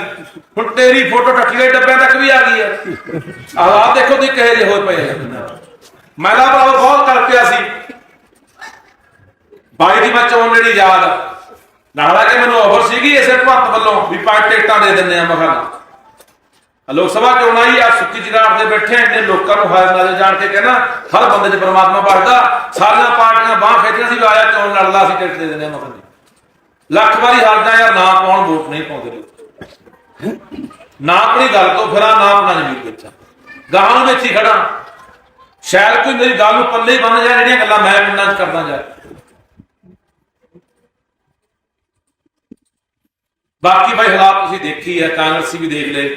ਹੁਣ ਤੇਰੀ ਫੋਟੋ ਟੱਟੀਆਂ ਡੱਬਿਆਂ ਤੱਕ ਵੀ ਆ ਗਈ ਆ ਆਹ ਆਹ ਦੇਖੋ ਤੁਸੀਂ ਕਹੇ ਜਿਹੇ ਹੋਏ ਪਏ ਆ। ਮੈਂ ਤਾਂ ਭਰਾਵਾ ਬਹੁਤ ਕਰ ਪਿਆ ਸੀ। ਬਾਈ ਦੀ ਮੈਂ ਚੋਣ ਜਿਹੜੀ ਯਾਦ। ਨਾਲਾ ਕਿ ਮੈਨੂੰ ਆਫਰ ਸੀਗੀ ਇਸੇ ਭਗਤ ਵੱਲੋਂ ਵੀ ਪੰਜ ਟਿਕਟਾਂ ਦੇ ਦਿੰਦੇ ਆ ਮਖਾਨਾ ਲੋਕ ਸਭਾ ਚੋਣ ਆਈ ਆ ਸੁੱਕੀ ਜਗਾੜ ਤੇ ਬੈਠੇ ਇੰਨੇ ਲੋਕਾਂ ਨੂੰ ਹਾਇਰ ਨਾਲ ਜਾਣ ਕੇ ਕਹਿੰਦਾ, ਹਰ ਬੰਦੇ 'ਚ ਪਰਮਾਤਮਾ ਵੜਦਾ। ਸਾਰੀਆਂ ਪਾਰਟੀਆਂ ਬਾਹ ਖੇਡੀਆਂ ਸੀ ਆਇਆ ਚੋਣ ਲੜਦਾ ਸੀ ਟਿਕਟ ਦੇ ਦਿੰਦੇ ਆ ਮਖਾਨੇ ਲੱਖ ਵਾਰੀ ਹਾਰਦਾ ਯਾਰ, ਨਾ ਪਾਉਣ ਵੋਟ ਨਹੀਂ ਪਾਉਂਦੇ ਲੋਕ। ਨਾ ਆਪਣੀ ਗੱਲ ਤੋਂ ਫਿਰਾਂ, ਨਾ ਆਪਣਾ ਜ਼ਮੀਰ ਵੇਚਾਂ। ਗਾਹਾਂ ਨੂੰ ਵਿੱਚ ਹੀ ਖੜਾ। ਸ਼ਾਇਦ ਕੋਈ ਮੇਰੀ ਗੱਲ ਨੂੰ ਪੱਲੇ ਹੀ ਬੰਨ ਜਾ ਜਿਹੜੀਆਂ ਗੱਲਾਂ ਮੈਂ ਪਿੰਡਾਂ 'ਚ ਕਰਦਾ ਜਾ ਬਾਕੀ ਭਾਈ ਹਾਲਾਤ ਤੁਸੀਂ ਦੇਖੀ ਹੈ ਕਾਂਗਰਸੀ ਵੀ ਦੇਖ ਲਏ।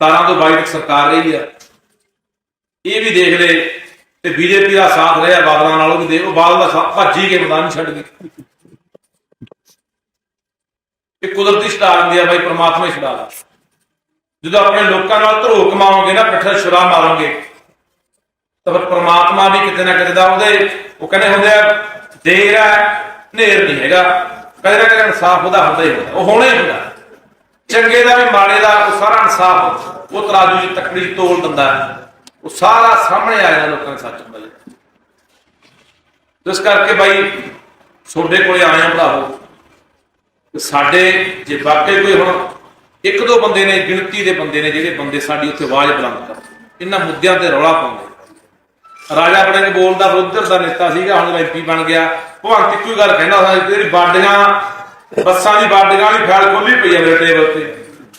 17 ਤੋਂ 22 ਤੱਕ ਸਰਕਾਰ ਰਹੀ ਆ। ਇਹ ਵੀ ਦੇਖ ਲਏ ਤੇ ਬੀਜੇਪੀ ਦਾ ਸਾਥ ਰਿਹਾ ਬਾਦਲਾਂ ਨਾਲੋਂ ਵੀ ਦੇ ਉਹ ਬਾਦਲ ਦਾ ਸਾਥ ਭੱਜੀ ਕੇ ਮੈਦਾਨ ਛੱਡ ਗਏ। ਇਹ ਕੁਦਰਤੀ ਛਡਾ ਦਿੰਦੀ ਆ ਬਾਈ, ਪ੍ਰਮਾਤਮਾ ਹੀ ਛਡਾ ਲਾ ਜਦੋਂ ਆਪਣੇ ਲੋਕਾਂ ਨਾਲ ਧਰੋ ਕਮਾਓਗੇ ਨਾ, ਪਿੱਠੇ ਛੁਰਾ ਮਾਰੋਗੇ, ਤਾਂ ਫਿਰ ਪ੍ਰਮਾਤਮਾ ਵੀ ਕਿਤੇ ਨਾ ਕਿਤੇ ਦਾ ਉਹਦੇ, ਉਹ ਕਹਿੰਦੇ ਹੁੰਦੇ ਆ ਦੇਰ ਹੈ ਨੇਰ ਨਹੀਂ ਹੈਗਾ। ਕਦੇ ਨਾ ਕਦੇ ਇਨਸਾਫ ਉਹਦਾ ਹੁੰਦਾ ਹੀ ਹੁੰਦਾ। ਉਹ ਹੋਣਾ ਹੀ ਹੁੰਦਾ। ਚੰਗੇ ਦਾ ਵੀ ਮਾੜੇ ਦਾ, ਉਹ ਸਾਰਾ ਇਨਸਾਫ ਉਹ ਤਰਾਜੂ ਦੀ ਤਕੜੀ ਤੋਲ ਦਿੰਦਾ ਉਹ ਸਾਰਾ ਸਾਹਮਣੇ ਆ ਜਾਂਦਾ ਲੋਕਾਂ ਦੇ ਸੱਚ ਹੁੰਦਾ ਜੀ ਇਸ ਕਰਕੇ ਬਾਈ, ਤੁਹਾਡੇ ਕੋਲੇ ਆਏ ਆ ਭਰਾਵੋ। ਸਾਡੇ, ਜੇ ਵਾਕਈ ਕੋਈ ਹੁਣ ਇੱਕ ਦੋ ਬੰਦੇ ਨੇ, ਗਿਣਤੀ ਦੇ ਬੰਦੇ ਨੇ, ਜਿਹੜੇ ਬੰਦੇ ਸਾਡੀ ਉੱਥੇ ਆਵਾਜ਼ ਬੁਲੰਦ ਕਰਦੇ ਇਹਨਾਂ ਮੁੱਦਿਆਂ ਤੇ ਰੌਲਾ ਪਾਉਂਦੇ ਰਾਜਾ ਬੜੇ ਨੇ ਬੋਲਦਾ ਵਿਰੋਧਰ ਦਾ ਨੇਤਾ ਸੀਗਾ, ਹੁਣ ਐਮਪੀ ਬਣ ਗਿਆ। ਭਗਵੰਤ ਇੱਕੋ ਹੀ ਗੱਲ ਕਹਿੰਦਾ ਸੀ ਜਿਹੜੀ ਬਾਡੀਆਂ ਬੱਸਾਂ ਦੀ ਬਾਡੀਆਂ ਦੀ ਫਾਈਲ ਖੋਲੀ ਪਈ ਹੈ ਮੇਰੇ ਟੇਬਲ ਤੇ।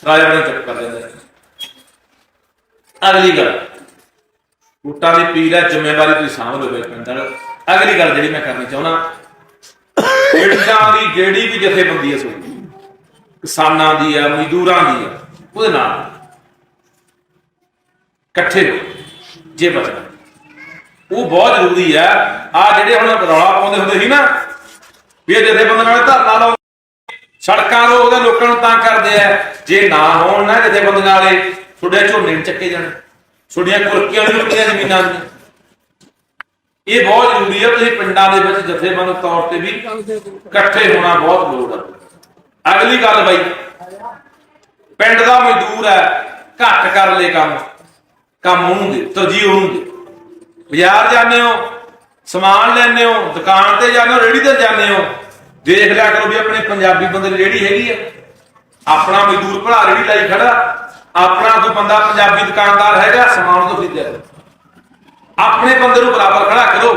ਰਾਜਾ ਬੜੇ ਚੁੱਪ ਕਰ ਦਿੰਦਾ ਅਗਲੀ ਗੱਲ। ਵੋਟਾਂ ਦੀ ਪੀਰ ਹੈ ਜ਼ਿੰਮੇਵਾਰੀ ਤੁਸੀਂ ਸਾਂਭ ਲਓ ਬਈ ਅਗਲੀ ਗੱਲ ਜਿਹੜੀ ਮੈਂ ਕਰਨੀ ਚਾਹੁੰਦਾ ਪਿੰਡਾਂ ਦੀ ਜਿਹੜੀ ਵੀ ਜਥੇਬੰਦੀ ਹੈ ਸੋ ਕਿਸਾਨਾਂ ਦੀ ਆ ਮਜ਼ਦੂਰਾਂ ਦੀ ਹੈ ਉਹਦੇ ਨਾਲ ਇਕੱਠੇ ਰਹੋ, ਜੇ ਬਚਣਾ। ਉਹ ਬਹੁਤ ਜ਼ਰੂਰੀ ਹੈ। ਆ ਜਿਹੜੇ ਹੁਣ ਰੌਲਾ ਪਾਉਂਦੇ ਹੁੰਦੇ ਸੀ ਨਾ ਵੀ ਇਹ ਜਥੇਬੰਦੀਆਂ ਨਾਲ ਧਰਨਾ ਲਾਉਂਦੇ ਸੜਕਾਂ ਰੋਕਦੇ ਲੋਕਾਂ ਨੂੰ ਤਾਂ ਕਰਦੇ ਆ। ਜੇ ਨਾ ਹੋਣ ਨਾ ਜਥੇਬੰਦੀਆਂ ਵਾਲੇ ਤੁਹਾਡੇ ਝੋਨੇ ਨੂੰ ਚੱਕੇ ਜਾਣ। ਤੁਹਾਡੀਆਂ ਕੁਰਕੀਆਂ ਨੂੰ ਲੁੱਟੀਆਂ ਜ਼ਮੀਨਾਂ ਨੂੰ। ਇਹ ਬਹੁਤ ਜ਼ਰੂਰੀ ਹੈ ਤੁਸੀਂ ਪਿੰਡਾਂ ਦੇ ਵਿੱਚ ਜਥੇਬੰਦ ਤੌਰ ਤੇ ਵੀ ਇਕੱਠੇ ਹੋਣਾ ਬਹੁਤ ਲੋੜ ਹੈ ਅਗਲੀ ਗੱਲ ਬਾਈ, ਪਿੰਡ ਦਾ ਮਜ਼ਦੂਰ ਹੈ, ਘੱਟ ਕਰ ਲੈ ਕੰਮ। ਕੰਮ ਉਹਨੂੰ ਦੇ, ਤਰਜੀਹ ਉਹਨੂੰ ਦੇ। ਬਾਜ਼ਾਰ ਜਾਂਦੇ ਹੋ, ਸਮਾਨ ਲੈਣੇ ਹੋ, ਦੁਕਾਨ ਤੇ ਜਾਂਦੇ ਹੋ ਰੇੜੀ ਤੇ ਜਾਂਦੇ ਹੋ। ਦੇਖ ਲਿਆ ਕਰੋ ਵੀ ਆਪਣੇ ਪੰਜਾਬੀ ਬੰਦੇ ਦੀ ਰੇੜੀ ਹੈਗੀ ਆ। ਆਪਣਾ ਮਜ਼ਦੂਰ ਭਰਾ ਰੇੜੀ ਲਾਈ ਖੜਾ, ਆਪਣਾ ਕੋਈ ਬੰਦਾ ਪੰਜਾਬੀ ਦੁਕਾਨਦਾਰ ਹੈਗਾ, ਸਮਾਨ ਤੋਂ ਖਰੀਦਿਆ ਕਰੋ। ਆਪਣੇ ਬੰਦੇ ਨੂੰ ਬਰਾਬਰ ਖੜਾ ਕਰੋ,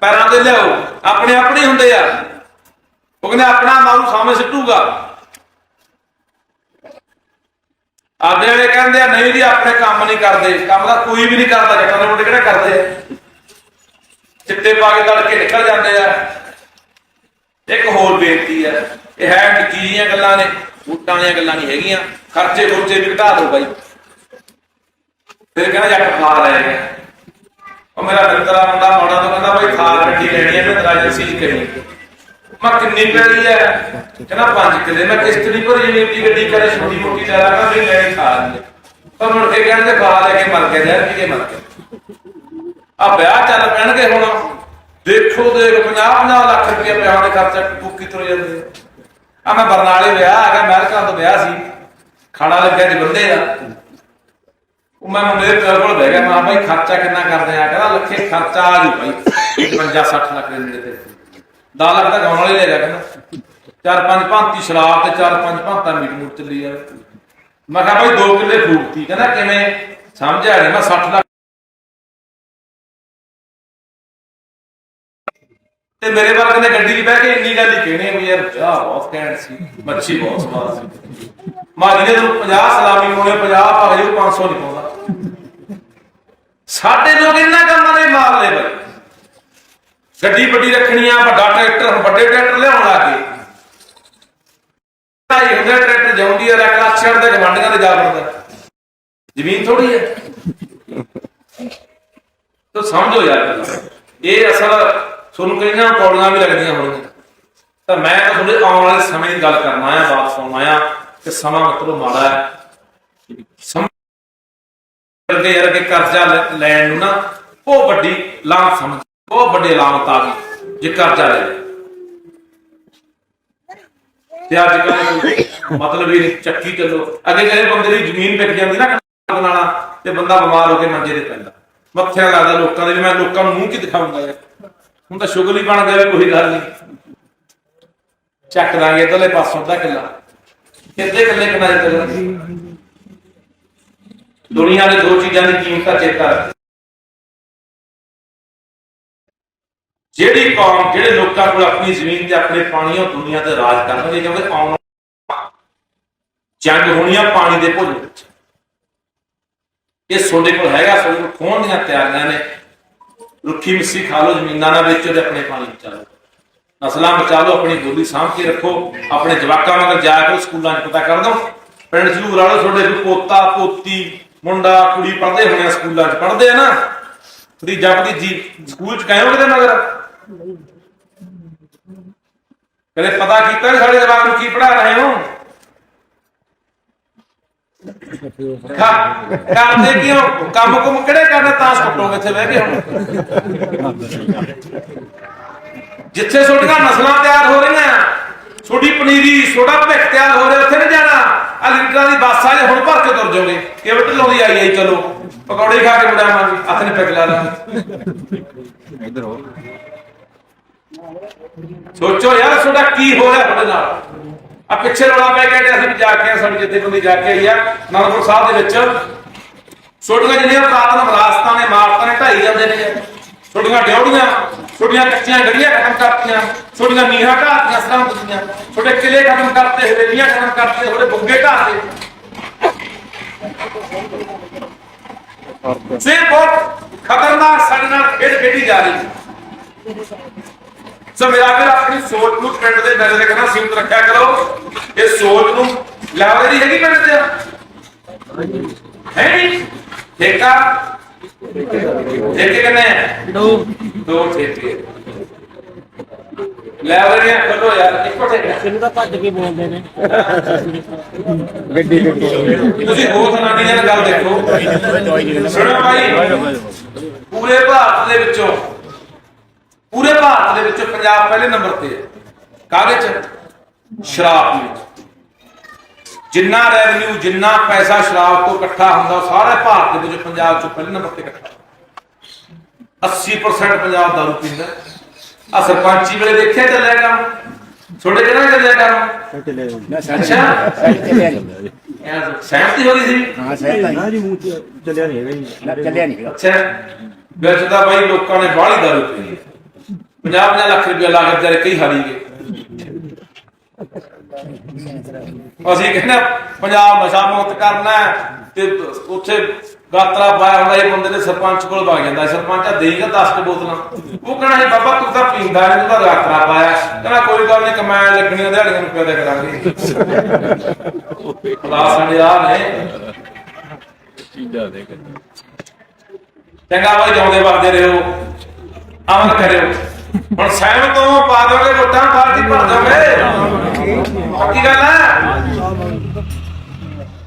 ਪੈਰਾਂ ਤੇ ਲਿਆਓ, ਆਪਣੇ ਆਪਣੇ ਹੁੰਦੇ ਆ। ਉਹ ਕਹਿੰਦੇ ਆਪਣਾ ਮਾਰੂ ਸਾਹਮਣੇ ਸਿੱਟੂਗਾ। ਆਪਦੇ ਵਾਲੇ ਕਹਿੰਦੇ ਆ, ਨਹੀਂ ਜੀ, ਆਪਣੇ ਕੰਮ ਨਹੀਂ ਕਰਦੇ। ਕੰਮ ਦਾ ਕੋਈ ਵੀ ਨਹੀਂ ਕਰਦਾ, ਜੱਟਾਂ ਦੇ ਮੁੰਡੇ ਕਿਹੜਾ ਕਰਦੇ ਆ? ਚਿੱਟੇ ਪਾ ਕੇ ਤੜਕੇ ਨਿਕਲ ਜਾਂਦੇ ਆ। ਇੱਕ ਹੋਰ ਬੇਨਤੀ ਹੈ, ਇਹ ਹੈ ਨਿੱਕੀ ਜੀਆਂ ਗੱਲਾਂ ਨੇ ਬੂਟਾਂ ਵਾਲੀਆਂ ਗੱਲਾਂ ਨਹੀਂ ਹੈਗੀਆਂ, ਖਰਚੇ ਖੁਰਚੇ ਵੀ ਘਟਾ ਦਿਓ ਬਾਈ। ਫਿਰ ਕਹਿੰਦਾ ਜੱਟ ਖਾ ਰਹੇ ਉਹ ਮੇਰਾ ਮਿੱਤਰਾ ਮੁੰਡਾ ਮੌੜਾ ਤੋਂ ਕਹਿੰਦਾ ਬਾਈ ਖਾਲ ਗੱਡੀ ਲੈਣੀ ਹੈ ਮੈਂ ਤੇਰਾ ਕਰੀ ਮੈਂ ਕਿੰਨੀ ਪੈਣੀ ਹੈ, ਕਹਿੰਦਾ ਪੰਜ ਕਿਲੇ, ਮੈਂ ਕਿਸ਼ਤ ਨਹੀਂ ਭਰੀ ਨਹੀਂ ਦੀ ਗੱਡੀ ਕਰੇ ਛੋਟੀ ਮੋਟੀ ਲੈ ਲਾਂਗਾ ਨਹੀਂ ਲੈਣੀ ਖਾ ਲੈਂਦੇ। ਪਰ ਮੁੜ ਕੇ ਕਹਿੰਦੇ ਖਾ ਲੈ ਕੇ ਮਰ ਗਿਆ ਯਾਰ ਕੀ ਕੇ ਮਰ ਗਿਆ। ਆ ਵਿਆਹ ਚੱਲ ਪੈਣਗੇ ਹੁਣ। ਦੇਖੋ ਦੇਖ 50 50 ਲੱਖ ਰੁਪਏ ਵਿਆਹ ਦੇ ਖਰਚਾ ਕੁੱਕੀ ਤੁਰ ਜਾਂਦੇ ਆ। ਮੈਂ ਬਰਨਾਲੇ ਵਿਆਹ ਆ ਗਿਆ ਅਮਰੀਕਾ ਤੋਂ ਵਿਆਹ ਸੀ। ਖਾਣਾ ਲੱਗਿਆ ਜੀ ਬੰਦੇ ਦਾ। ਉਹ ਮੈਂ ਮੁੰਡੇ ਦੇ ਕੋਲ ਬਹਿ ਗਿਆ, ਮੈਂ ਭਾਈ ਖਰਚਾ ਕਿੰਨਾ ਕਰਦੇ ਆ? ਕਹਿੰਦਾ ਲੱਖੇ ਖਰਚਾ ਆ ਜੂ ਭਾਈ 50 60 ਲੱਖ ਦੇ ਨੇੜੇ ਤੇ। 10 ਲੱਖ ਦਾ ਗਾਉਣ ਵਾਲੇ ਲੈ ਗਿਆ ਕਹਿੰਦਾ। ਚਾਰ ਪੰਜ ਭਾਂਤੀ ਸ਼ਰਾਬ ਤੇ ਚਾਰ ਪੰਜ ਭਾਂਤਾ ਮੀਟ ਮੂਟ ਚੱਲੀ ਆ। ਮੈਂ ਕਿਹਾ ਭਾਈ 2 ਕਿੱਲੇ ਫੂਕਤੀ ਕਹਿੰਦਾ ਕਿਵੇਂ? ਸਮਝਿਆ ਨਹੀਂ ਮੈਂ 60 ਲੱਖ ਤੇ ਮੇਰੇ ਵਰਗੇ ਨੇ ਗੱਡੀ 'ਚ ਬਹਿ ਕੇ ਇੰਨੀ ਗੱਲ ਹੀ ਕਹਿਣੀ ਵੀ ਯਾਰ ਚਾਹ ਬਹੁਤ ਘੈਂਟ ਸੀ, ਮੱਛੀ ਬਹੁਤ ਸਵਾਦ ਸੀ। ਮਾਜੀ ਨੇ ਤੈਨੂੰ 50 ਸਲਾਮੀ ਪਾਉਣੇ 50 ਪਾ 500 ਨਹੀਂ ਪਾਉਂਦਾ। ਸਾਡੇ ਲੋਕ ਇਹਨਾਂ ਕੰਮਾਂ ਦੇ ਮਾਰ ਲੈ ਬਈ। ਗੱਡੀ ਵੱਡੀ ਰੱਖਣੀ ਆ, ਵੱਡਾ ਟਰੈਕਟਰ ਵੱਡੇ ਟਰੈਕਟਰ ਲਿਆਉਣ ਲੱਗੇ ਢਾਈ ਹੁੰਦੇ ਟਰੈਕਟਰ ਜਾਉਂਦੀ ਆ, ਰੱਖ ਲਾ, ਛੱਡ ਦੇ ਗਵੰਡੀਆਂ ਦੇ ਜਾ ਵੜਦਾ ਜ਼ਮੀਨ ਥੋੜੀ ਹੈ ਤੋ ਸਮਝੋ ਯਾਰ। ਇਹ ਅਸਲ ਤੁਹਾਨੂੰ ਕਈਆਂ ਪੌੜੀਆਂ ਵੀ ਲੱਗਦੀਆਂ ਹੋਣਗੀਆਂ? ਤਾਂ ਮੈਂ ਤਾਂ ਤੁਹਾਡੇ ਆਉਣ ਵਾਲੇ ਸਮੇਂ ਦੀ ਗੱਲ ਕਰਨਾ ਆ ਬਾਤ ਸੁਣਨਾ ਆ ਕਿ ਸਮਾਂ ਮਤਲਬ ਮਾੜਾ ਹੈ। ਸਮਾਂ ਯਾਰ ਕਿ ਕਰਜ਼ਾ ਲੈਣ ਨੂੰ ਨਾ ਉਹ ਵੱਡੀ ਲਾਂਘ ਸਮਝ ਬਹੁਤ ਵੱਡੀ ਲਾਮਤ ਆ ਗਈ ਜੇ ਕਰਜ਼ਾ ਲੈ ਲਿਆ। ਤੇ ਅੱਜ ਕੱਲ ਮਤਲਬ ਇਹ ਚੱਕੀ ਚੱਲੋ। ਅੱਗੇ ਕਦੇ ਬੰਦੇ ਦੀ ਜ਼ਮੀਨ ਵਿਕ ਜਾਂਦੀ ਨਾ ਨਾਲਾ, ਤੇ ਬੰਦਾ ਬਿਮਾਰ ਹੋ ਕੇ ਮੰਜੇ ਤੇ ਪੈਂਦਾ। ਮੱਥੇ ਲੱਗਦਾ ਲੋਕਾਂ ਦੇ ਵੀ ਮੈਂ ਲੋਕਾਂ ਨੂੰ ਮੂੰਹ ਕੀ ਦਿਖਾਉਂਗਾ ਯਾਰ। ਹੁਣ ਤਾਂ ਸ਼ੁਗਰ ਹੀ ਬਣ ਗਿਆ ਕੋਈ ਗੱਲ ਨਹੀਂ। ਚੱਕ ਦਾਂਗੇ ਇਧਰਲੇ ਪਾਸੋਂ ਅੱਧਾ ਕਿੱਲਾ। ਕਿੱਦੇ ਕਿੱਲੇ ਕਿਨਾਰੇ ਚੱਲਣਗੇ ਦੁਨੀਆ ਦੇ ਦੋ ਚੀਜ਼ਾਂ ਦੀ ਕੀਮਤ ਚੇਤਾ ਜਿਹੜੀ ਕੌਮ, ਜਿਹੜੇ ਲੋਕਾਂ ਕੋਲ ਆਪਣੀ ਜ਼ਮੀਨ ਤੇ ਆਪਣੇ ਪਾਣੀ ਉਹ ਦੁਨੀਆ ਤੇ ਰਾਜ ਕਰਨਗੇ, ਕਿਉਂਕਿ ਆਉਣ ਜੰਗ ਹੋਣੀ ਆ ਪਾਣੀ ਦੇ ਭੁੱਲ ਵਿੱਚ। ਇਹ ਤੁਹਾਡੇ ਕੋਲ ਹੈਗਾ, ਤੁਹਾਡੇ ਕੋਲ ਖੋਣ ਦੀਆਂ ਤਿਆਰੀਆਂ ਨੇ। ਰੁੱਖੀ ਮਿੱਸੀ ਖਾ ਲਓ, ਜ਼ਮੀਨਾਂ ਨਾਲ ਵੇਚੋ ਤੇ ਆਪਣੇ ਪਾਣੀ ਬਚਾ ਲਓ ਨਸਲਾਂ ਬਚਾ ਲਓ, ਆਪਣੀ ਬੋਲੀ ਸਾਂਭ ਕੇ ਰੱਖੋ, ਆਪਣੇ ਜਵਾਕਾਂ ਮਗਰ ਜਾ ਕੇ ਸਕੂਲਾਂ 'ਚ ਪਤਾ ਕਰ ਦੋ ਪਿੰਡ ਜ਼ਰੂਰ ਆ ਲਓ, ਤੁਹਾਡੇ ਕੋਈ ਪੋਤਾ, ਪੋਤੀ, ਮੁੰਡਾ, ਕੁੜੀ ਪੜ੍ਹਦੇ ਹੋਣੇ ਸਕੂਲਾਂ 'ਚ, ਪੜ੍ਹਦੇ ਆ ਨਾ? ਭਤੀਜਾ, ਭਤੀਜੀ, ਸਕੂਲ 'ਚ ਕਾਇਓ ਕਿਤੇ ਮਗਰ? ਕਦੇ ਪਤਾ ਕੀਤਾ ਨੀ ਸਾਡੇ ਜਵਾਕ ਨੂੰ ਕੀ ਪੜ੍ਹਾ ਰਹੇ ਹੋ? ਕਰਦੇ ਕਿਉਂ? ਕੰਮ ਕੁਮ ਕਿਹੜੇ ਕਰਨਾ? ਤਾਂ ਸੁੱਟੋਗੇ ਇੱਥੇ ਬਹਿ ਕੇ ਹੁਣ। ਜਿੱਥੇ ਤੁਹਾਡੀਆਂ ਨਸਲਾਂ ਤਿਆਰ ਹੋ ਰਹੀਆਂ ਤੁਹਾਡੀ ਪਨੀਰੀ ਤੁਹਾਡਾ ਭਿੱਖ ਤਿਆਰ ਹੋ ਰਿਹਾ ਉੱਥੇ ਨਹੀਂ ਜਾਣਾ। ਆ ਲੀਡਰਾਂ ਦੀ ਬੱਸ ਆ ਜੇ ਹੁਣ ਭਰ ਕੇ ਤੁਰ ਜਾਓਗੇ। ਕਿਵੇਂ ਢਲੋਂ ਦੀ ਆਈ ਆਈ ਚਲੋ। ਪਕੌੜੇ ਖਾ ਕੇ ਮੁੜਾਵਾਂਗੇ ਹੱਥ ਨੇ ਪਿਘਲਾ ਲਾ ਇੱਧਰ ਹੋ। ਸੋਚੋ ਯਾਰ ਤੁਹਾਡਾ ਕੀ ਹੋ ਰਿਹਾ ਤੁਹਾਡੇ ਨਾਲ? ਆ ਪਿੱਛੇ ਰੌਲਾ ਪੈ ਗਿਆ ਤੇ ਅਸੀਂ ਜਾ ਕੇ ਸਾਡੀ ਜਿੱਦੇ ਬੰਦੀ ਜਾ ਕੇ ਆਈ ਆ। ਨਾਨਕਪੁਰ ਸਾਹਿਬ ਦੇ ਵਿੱਚ ਛੋਟੀਆਂ ਜਿਹੜੀਆਂ ਪ੍ਰਾਤਨ ਵਿਰਾਸਤਾਂ ਨੇ ਮਾਰਤਾਂ ਨੇ, ਢਾਈ ਜਾਂਦੇ ਨੇ। ਛੋਟੀਆਂ ਡਿਉੜੀਆਂ ਛੋਟੀਆਂ ਕੱਚੀਆਂ ਗਲੀਆਂ ਖਤਮ ਕਰਤੀਆਂ, ਛੋਟੀਆਂ ਨੀਹਾਂ ਢਾਤੀਆਂ ਸਰਾਂ ਦਿੱਤੀਆਂ ਛੋਟੇ ਕਿਲੇ ਖਤਮ ਕਰਤੇ, ਹਵੇਲੀਆਂ ਖਤਮ ਕਰਤੇ, ਛੋਟੇ ਬੁੱਗੇ ਢਾਤੇ ਸੇ ਬਹੁਤ ਖਤਰਨਾਕ ਸਾਡੇ ਨਾਲ ਖੇਡ ਖੇਡੀ ਜਾ ਰਹੀ ਹੈ। ਸੋ ਮੇਰਾ ਵੀਰ ਆਪਣੀ ਸੋਚ ਨੂੰ ਪਿੰਡ ਦੇ ਨਜ਼ਰ ਦੇ ਕਹਿੰਦਾ ਸੀਮਤ ਰੱਖਿਆ ਕਰੋ। ਇਹ ਸੋਚ ਨੂੰ ਲਾਇਬ੍ਰੇਰੀ ਹੈਗੀ ਪਿੰਡ ਤੇ ਹੈ ਨਹੀਂ? ਠੇਕਾ? ਠੇਕੇ ਕਿੰਨੇ ਆ? ਦੋ। ਦੋ ਠੇਕੇ। ਲਾਇਬ੍ਰੇਰੀਆਂ ਖੋਲੋ ਯਾਰ ਇੱਕੋ ਠੇਕਾ। ਕਿੰਨੂੰ ਤਾਂ ਭੱਜ ਕੇ ਬੋਲਦੇ ਨੇ। ਗੱਡੀ ਤੁਸੀਂ ਹੋਰ ਸੁਣਾਣੀ ਨਾਲ ਗੱਲ ਦੇਖੋ। ਸੁਣੋ ਭਾਈ ਪੂਰੇ ਭਾਰਤ ਦੇ ਵਿੱਚੋਂ ਪੂਰੇ ਭਾਰਤ ਦੇ ਵਿੱਚੋਂ ਪੰਜਾਬ ਪਹਿਲੇ ਨੰਬਰ ਤੇ ਹੈ। ਕਾਹਦੇ ਚ? ਸ਼ਰਾਬ ਵਿੱਚ। ਜਿੰਨਾ ਰੈਵਨਿਊ ਜਿੰਨਾ ਪੈਸਾ ਸ਼ਰਾਬ ਤੋਂ ਇਕੱਠਾ ਹੁੰਦਾ ਉਹ ਸਾਰੇ ਭਾਰਤ ਦੇ ਵਿੱਚ ਪੰਜਾਬ ਚ ਪਹਿਲੇ ਨੰਬਰ ਤੇ ਇਕੱਠਾ 80% ਪੰਜਾਬ ਦਾਰੂ ਪੀਂਦਾ ਆ ਸਰਪੰਚੀ ਵੇਲੇ ਦੇਖਿਆ ਚੱਲਿਆ ਕੰਮ? ਛੋਟੇ ਕਿਹਨਾਂ ਚੱਲਿਆ ਕੰਮ? ਅੱਛਾ। ਸਹਿਮਤੀ ਹੋ ਗਈ ਸੀ? ਹਾਂ ਸਹਿਤ ਨਾ ਜੀ ਮੂੰਹ ਚ ਚੱਲਿਆ ਨਹੀਂ ਹੈਗਾ ਜੀ। ਚੱਲਿਆ ਨਹੀਂ ਅੱਛਾ। ਤਾਂ ਬਾਈ ਲੋਕਾਂ ਨੇ ਬਾਹਲੀ ਦਾਰੂ ਪੀ 50 ਲੱਖ ਰੁਪਏ ਲਾ ਕੇ ਵਿਚਾਰੇ ਕਈ ਹਾਰੀ ਗਏ। ਅਸੀਂ ਕਹਿੰਦੇ ਹਾਂ, ਪੰਜਾਬ ਨਸ਼ਾ ਮੁਕਤ ਕਰਨਾ ਹੈ ਤੇ ਉੱਥੇ ਗਾਤਰਾ ਪਾਇਆ ਹੁੰਦਾ ਇਹ ਬੰਦੇ ਦੇ ਸਰਪੰਚ ਕੋਲ ਵਗ ਜਾਂਦਾ। ਸਰਪੰਚ ਦੇਈਗਾ 10 ਕੁ ਬੋਤਲਾਂ। ਉਹ ਕਹਿੰਦਾ ਸੀ ਬਾਬਾ ਤੂੰ ਤਾਂ ਪੀਂਦਾ ਨਹੀਂ ਤੂੰ ਤਾਂ ਗਾਤਰਾ ਪਾਇਆ। ਕਹਿੰਦਾ ਕੋਈ ਗੱਲ ਨਹੀਂ ਕਮਾਇਣ ਲੱਗਣੀਆਂ ਦਿਹਾੜੀਆਂ ਨੂੰ ਪੈਦਾ ਕਰਾਂਗੇ ਖਲਾਸ ਸਾਡੇ ਆ ਨੇ। ਚੀਜ਼ਾਂ ਦੇ ਕੇ। ਚੰਗਾ ਬਾਈ ਜਿਉਂਦੇ ਵਰਦੇ ਰਹੋ। ਅਮਨ ਕਰਿਓ। ਹੁਣ ਸਹਿਮ ਤੋਂ ਪਾ ਦੋਗੇ ਵੋਟਾਂ ਪਾਰਟੀ ਭਰ ਦੋਗੇ ਪੱਕੀ ਗੱਲ ਹੈ?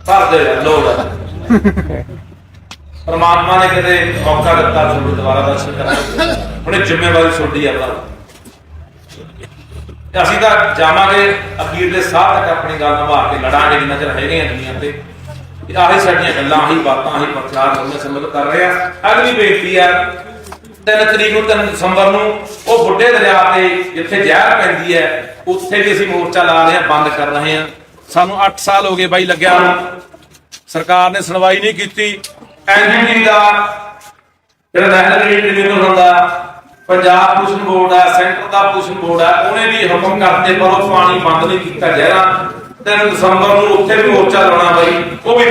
ਭਰ ਦੇ, ਲੋੜ ਪਰਮਾਤਮਾ ਨੇ ਕਦੇ ਮੌਕਾ ਦਿੱਤਾ ਤੁਹਾਨੂੰ ਦੁਬਾਰਾ ਦਰਸ਼ਨ ਕਰਨ ਹੁਣ ਜ਼ਿੰਮੇਵਾਰੀ ਛੋਡੀ ਆ ਭਰਾ ਅਸੀਂ ਤਾਂ ਜਾਵਾਂਗੇ ਅਖੀਰਲੇ ਸਾਹ ਤੱਕ ਆਪਣੀ ਗੱਲ ਨਿਭਾ ਕੇ ਲੜਾਂਗੇ, ਜਿੰਨਾ ਚਿਰ ਹੈਗੇ ਆ ਦੁਨੀਆ ਤੇ। ਆਹੀ ਸਾਡੀਆਂ ਗੱਲਾਂ, ਆਹੀ ਬਾਤਾਂ, ਆਹੀ ਪ੍ਰਚਾਰ ਹੋਣੀਆਂ ਸੰਬੰਧ ਕਰ ਰਹੇ। ਆ ਅਗਲੀ ਬੇਨਤੀ ਆ 3 ਤਰੀਕ ਨੂੰ 3 ਦਸੰਬਰ ਨੂੰ, ਉਹ ਬੁੱਢੇ ਦਰਿਆ ਤੇ ਜਿੱਥੇ ਜ਼ਹਿਰ ਪੈਂਦੀ ਹੈ, ਉੱਥੇ ਵੀ ਅਸੀਂ ਮੋਰਚਾ ਲਾ ਰਹੇ ਹਾਂ, ਬੰਦ ਕਰ ਰਹੇ ਹਾਂ। ਸਾਨੂੰ 8 ਸਾਲ ਹੋ ਗਏ ਬਾਈ ਲੱਗਿਆ ਸਰਕਾਰ ਨੇ ਸੁਣਵਾਈ ਨਹੀਂ ਕੀਤੀ। ਐਨਜੀਟੀ ਦਾ ਜਿਹੜਾ ਨੈਸ਼ਨਲ ਗ੍ਰੀਨ ਹੁੰਦਾ, ਪੰਜਾਬ ਪੋਲੂਸ਼ਨ ਬੋਰਡ ਹੈ ਸੈਂਟਰ ਦਾ ਪੋਲੂਸ਼ਨ ਬੋਰਡ ਹੈ ਉਹਨੇ ਵੀ ਹੁਕਮ ਕਰਤੇ, ਪਰ ਉਹ ਪਾਣੀ ਬੰਦ ਨਹੀਂ ਕੀਤਾ ਜਹਿਰਾ। 3 ਦਸੰਬਰ ਨੂੰ ਉੱਥੇ ਵੀ ਮੋਰਚਾ ਲਾਉਣਾ ਬਾਈ, ਉਹ ਵੀ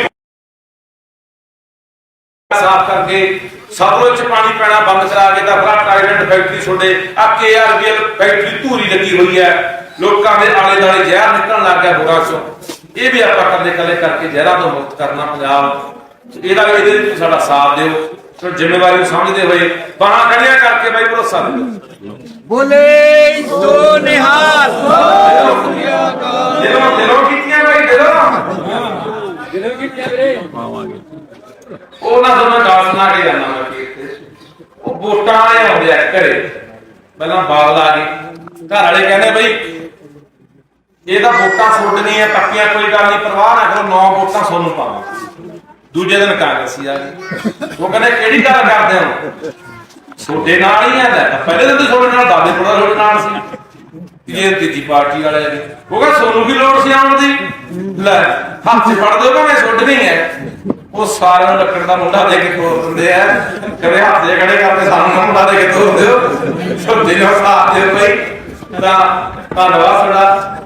ਸਾਫ਼ ਕਰਕੇ ਸਤਲੁਜ ਚ ਪਾਣੀ ਪੈਣਾ ਬੰਦ ਕਰਾ ਕੇ ਤਾਂ ਫਲਾ ਟਾਇਲਟ ਫੈਕਟਰੀ ਛੋਡੇ। ਆ ਕੇਆਰਬੀਐਲ ਫੈਕਟਰੀ ਧੂਰੀ ਲੱਗੀ ਹੋਈ ਹੈ। ਲੋਕਾਂ ਦੇ ਆਲੇ ਦਾਲੇ ਜ਼ਹਿਰ ਨਿਕਲਣ ਲੱਗ ਗਿਆ ਬੁਰਾ ਚੋਂ ਇਹ ਵੀ ਆਪਾਂ ਕੱਲੇ ਕੱਲੇ ਕਰਕੇ ਜ਼ਹਿਰਾਂ ਤੋਂ ਮੁਕਤ ਕਰਨਾ ਪੰਜਾਬ। ਇਹਦਾ ਇਹਦੇ ਵਿੱਚ ਸਾਡਾ ਸਾਥ ਦਿਓ। ਸੋ ਜ਼ਿੰਮੇਵਾਰੀ ਨੂੰ ਸਮਝਦੇ ਹੋਏ ਬਾਹਾਂ ਖੜੀਆਂ ਕਰਕੇ ਬਾਈ ਭਰੋਸਾ ਦਿਓ। ਬੋਲੇ ਸੋ ਨਿਹਾਲ। ਦਿਲੋਂ ਦਿਲੋਂ ਕੀਤੀਆਂ ਬਾਈ ਦਿਲੋਂ। ਪਾਵਾਂਗੇ ਉਹ ਨਾ ਦੋਨਾਂ ਗੱਲ ਸੁਣਾ ਕੇ ਜਾਣਾ ਮੈਂ ਕੀ ਇੱਥੇ ਉਹ ਵੋਟਾਂ ਆਏ ਆਉਂਦੇ ਆ ਘਰੇ ਪਹਿਲਾਂ ਬਾਦਲ ਆ ਗਏ ਘਰ ਵਾਲੇ ਕਹਿੰਦੇ ਬਈ, ਇਹ ਤਾਂ ਵੋਟਾਂ ਸੁੱਟਣੀ ਹੈ ਪੱਕੀਆਂ ਕੋਈ ਗੱਲ ਨਹੀਂ ਪਰਵਾਹ ਨਾ ਕਰੋ, ਨੌ ਵੋਟਾਂ ਤੁਹਾਨੂੰ ਪਾਵਾਂ ਦੂਜੇ ਦਿਨ ਕਾਂਗਰਸੀ ਆ ਗਈ। ਉਹ ਕਹਿੰਦੇ, ਕਿਹੜੀ ਗੱਲ ਕਰਦੇ ਹੋ? ਤੁਹਾਡੇ ਨਾਲ ਹੀ ਆਂਦਾ ਪਹਿਲੇ ਦਿਨ ਤਾਂ ਤੁਹਾਡੇ ਨਾਲ, ਦਾਦੇ ਪੜਾ ਤੁਹਾਡੇ ਨਾਲ ਸੀ। ਇਹ ਤੀਜੀ ਪਾਰਟੀ ਵਾਲੇ ਆ ਗਏ। ਉਹ ਕਹਿੰਦਾ, ਸੋਨੂੰ ਕੀ ਲੋੜ ਸੀ ਆਉਣ ਦੀ? ਲੈ, ਹੱਥ ਫੜ ਦਿਓ ਭਾਵੇਂ ਸੁੱਟ ਨਹੀਂ ਹੈ ਉਹ ਸਾਰਿਆਂ ਨੂੰ ਲੱਕੜ ਦਾ ਮੁੰਡਾ ਦੇ ਕੇ ਤੋੜ ਦਿੰਦੇ ਆ। ਕਦੇ ਹੱਥ ਜੇ ਖੜੇ ਕਰਦੇ ਸਾਨੂੰ ਮੁੰਡਾ ਦੇ ਕੇ ਤੋੜ ਦਿਓ। ਸੋ ਜਿਹਨਾਂ ਸਾਥ ਦੇ ਭਾਈ ਤਾਂ ਧੰਨਵਾਦ ਤੁਹਾਡਾ।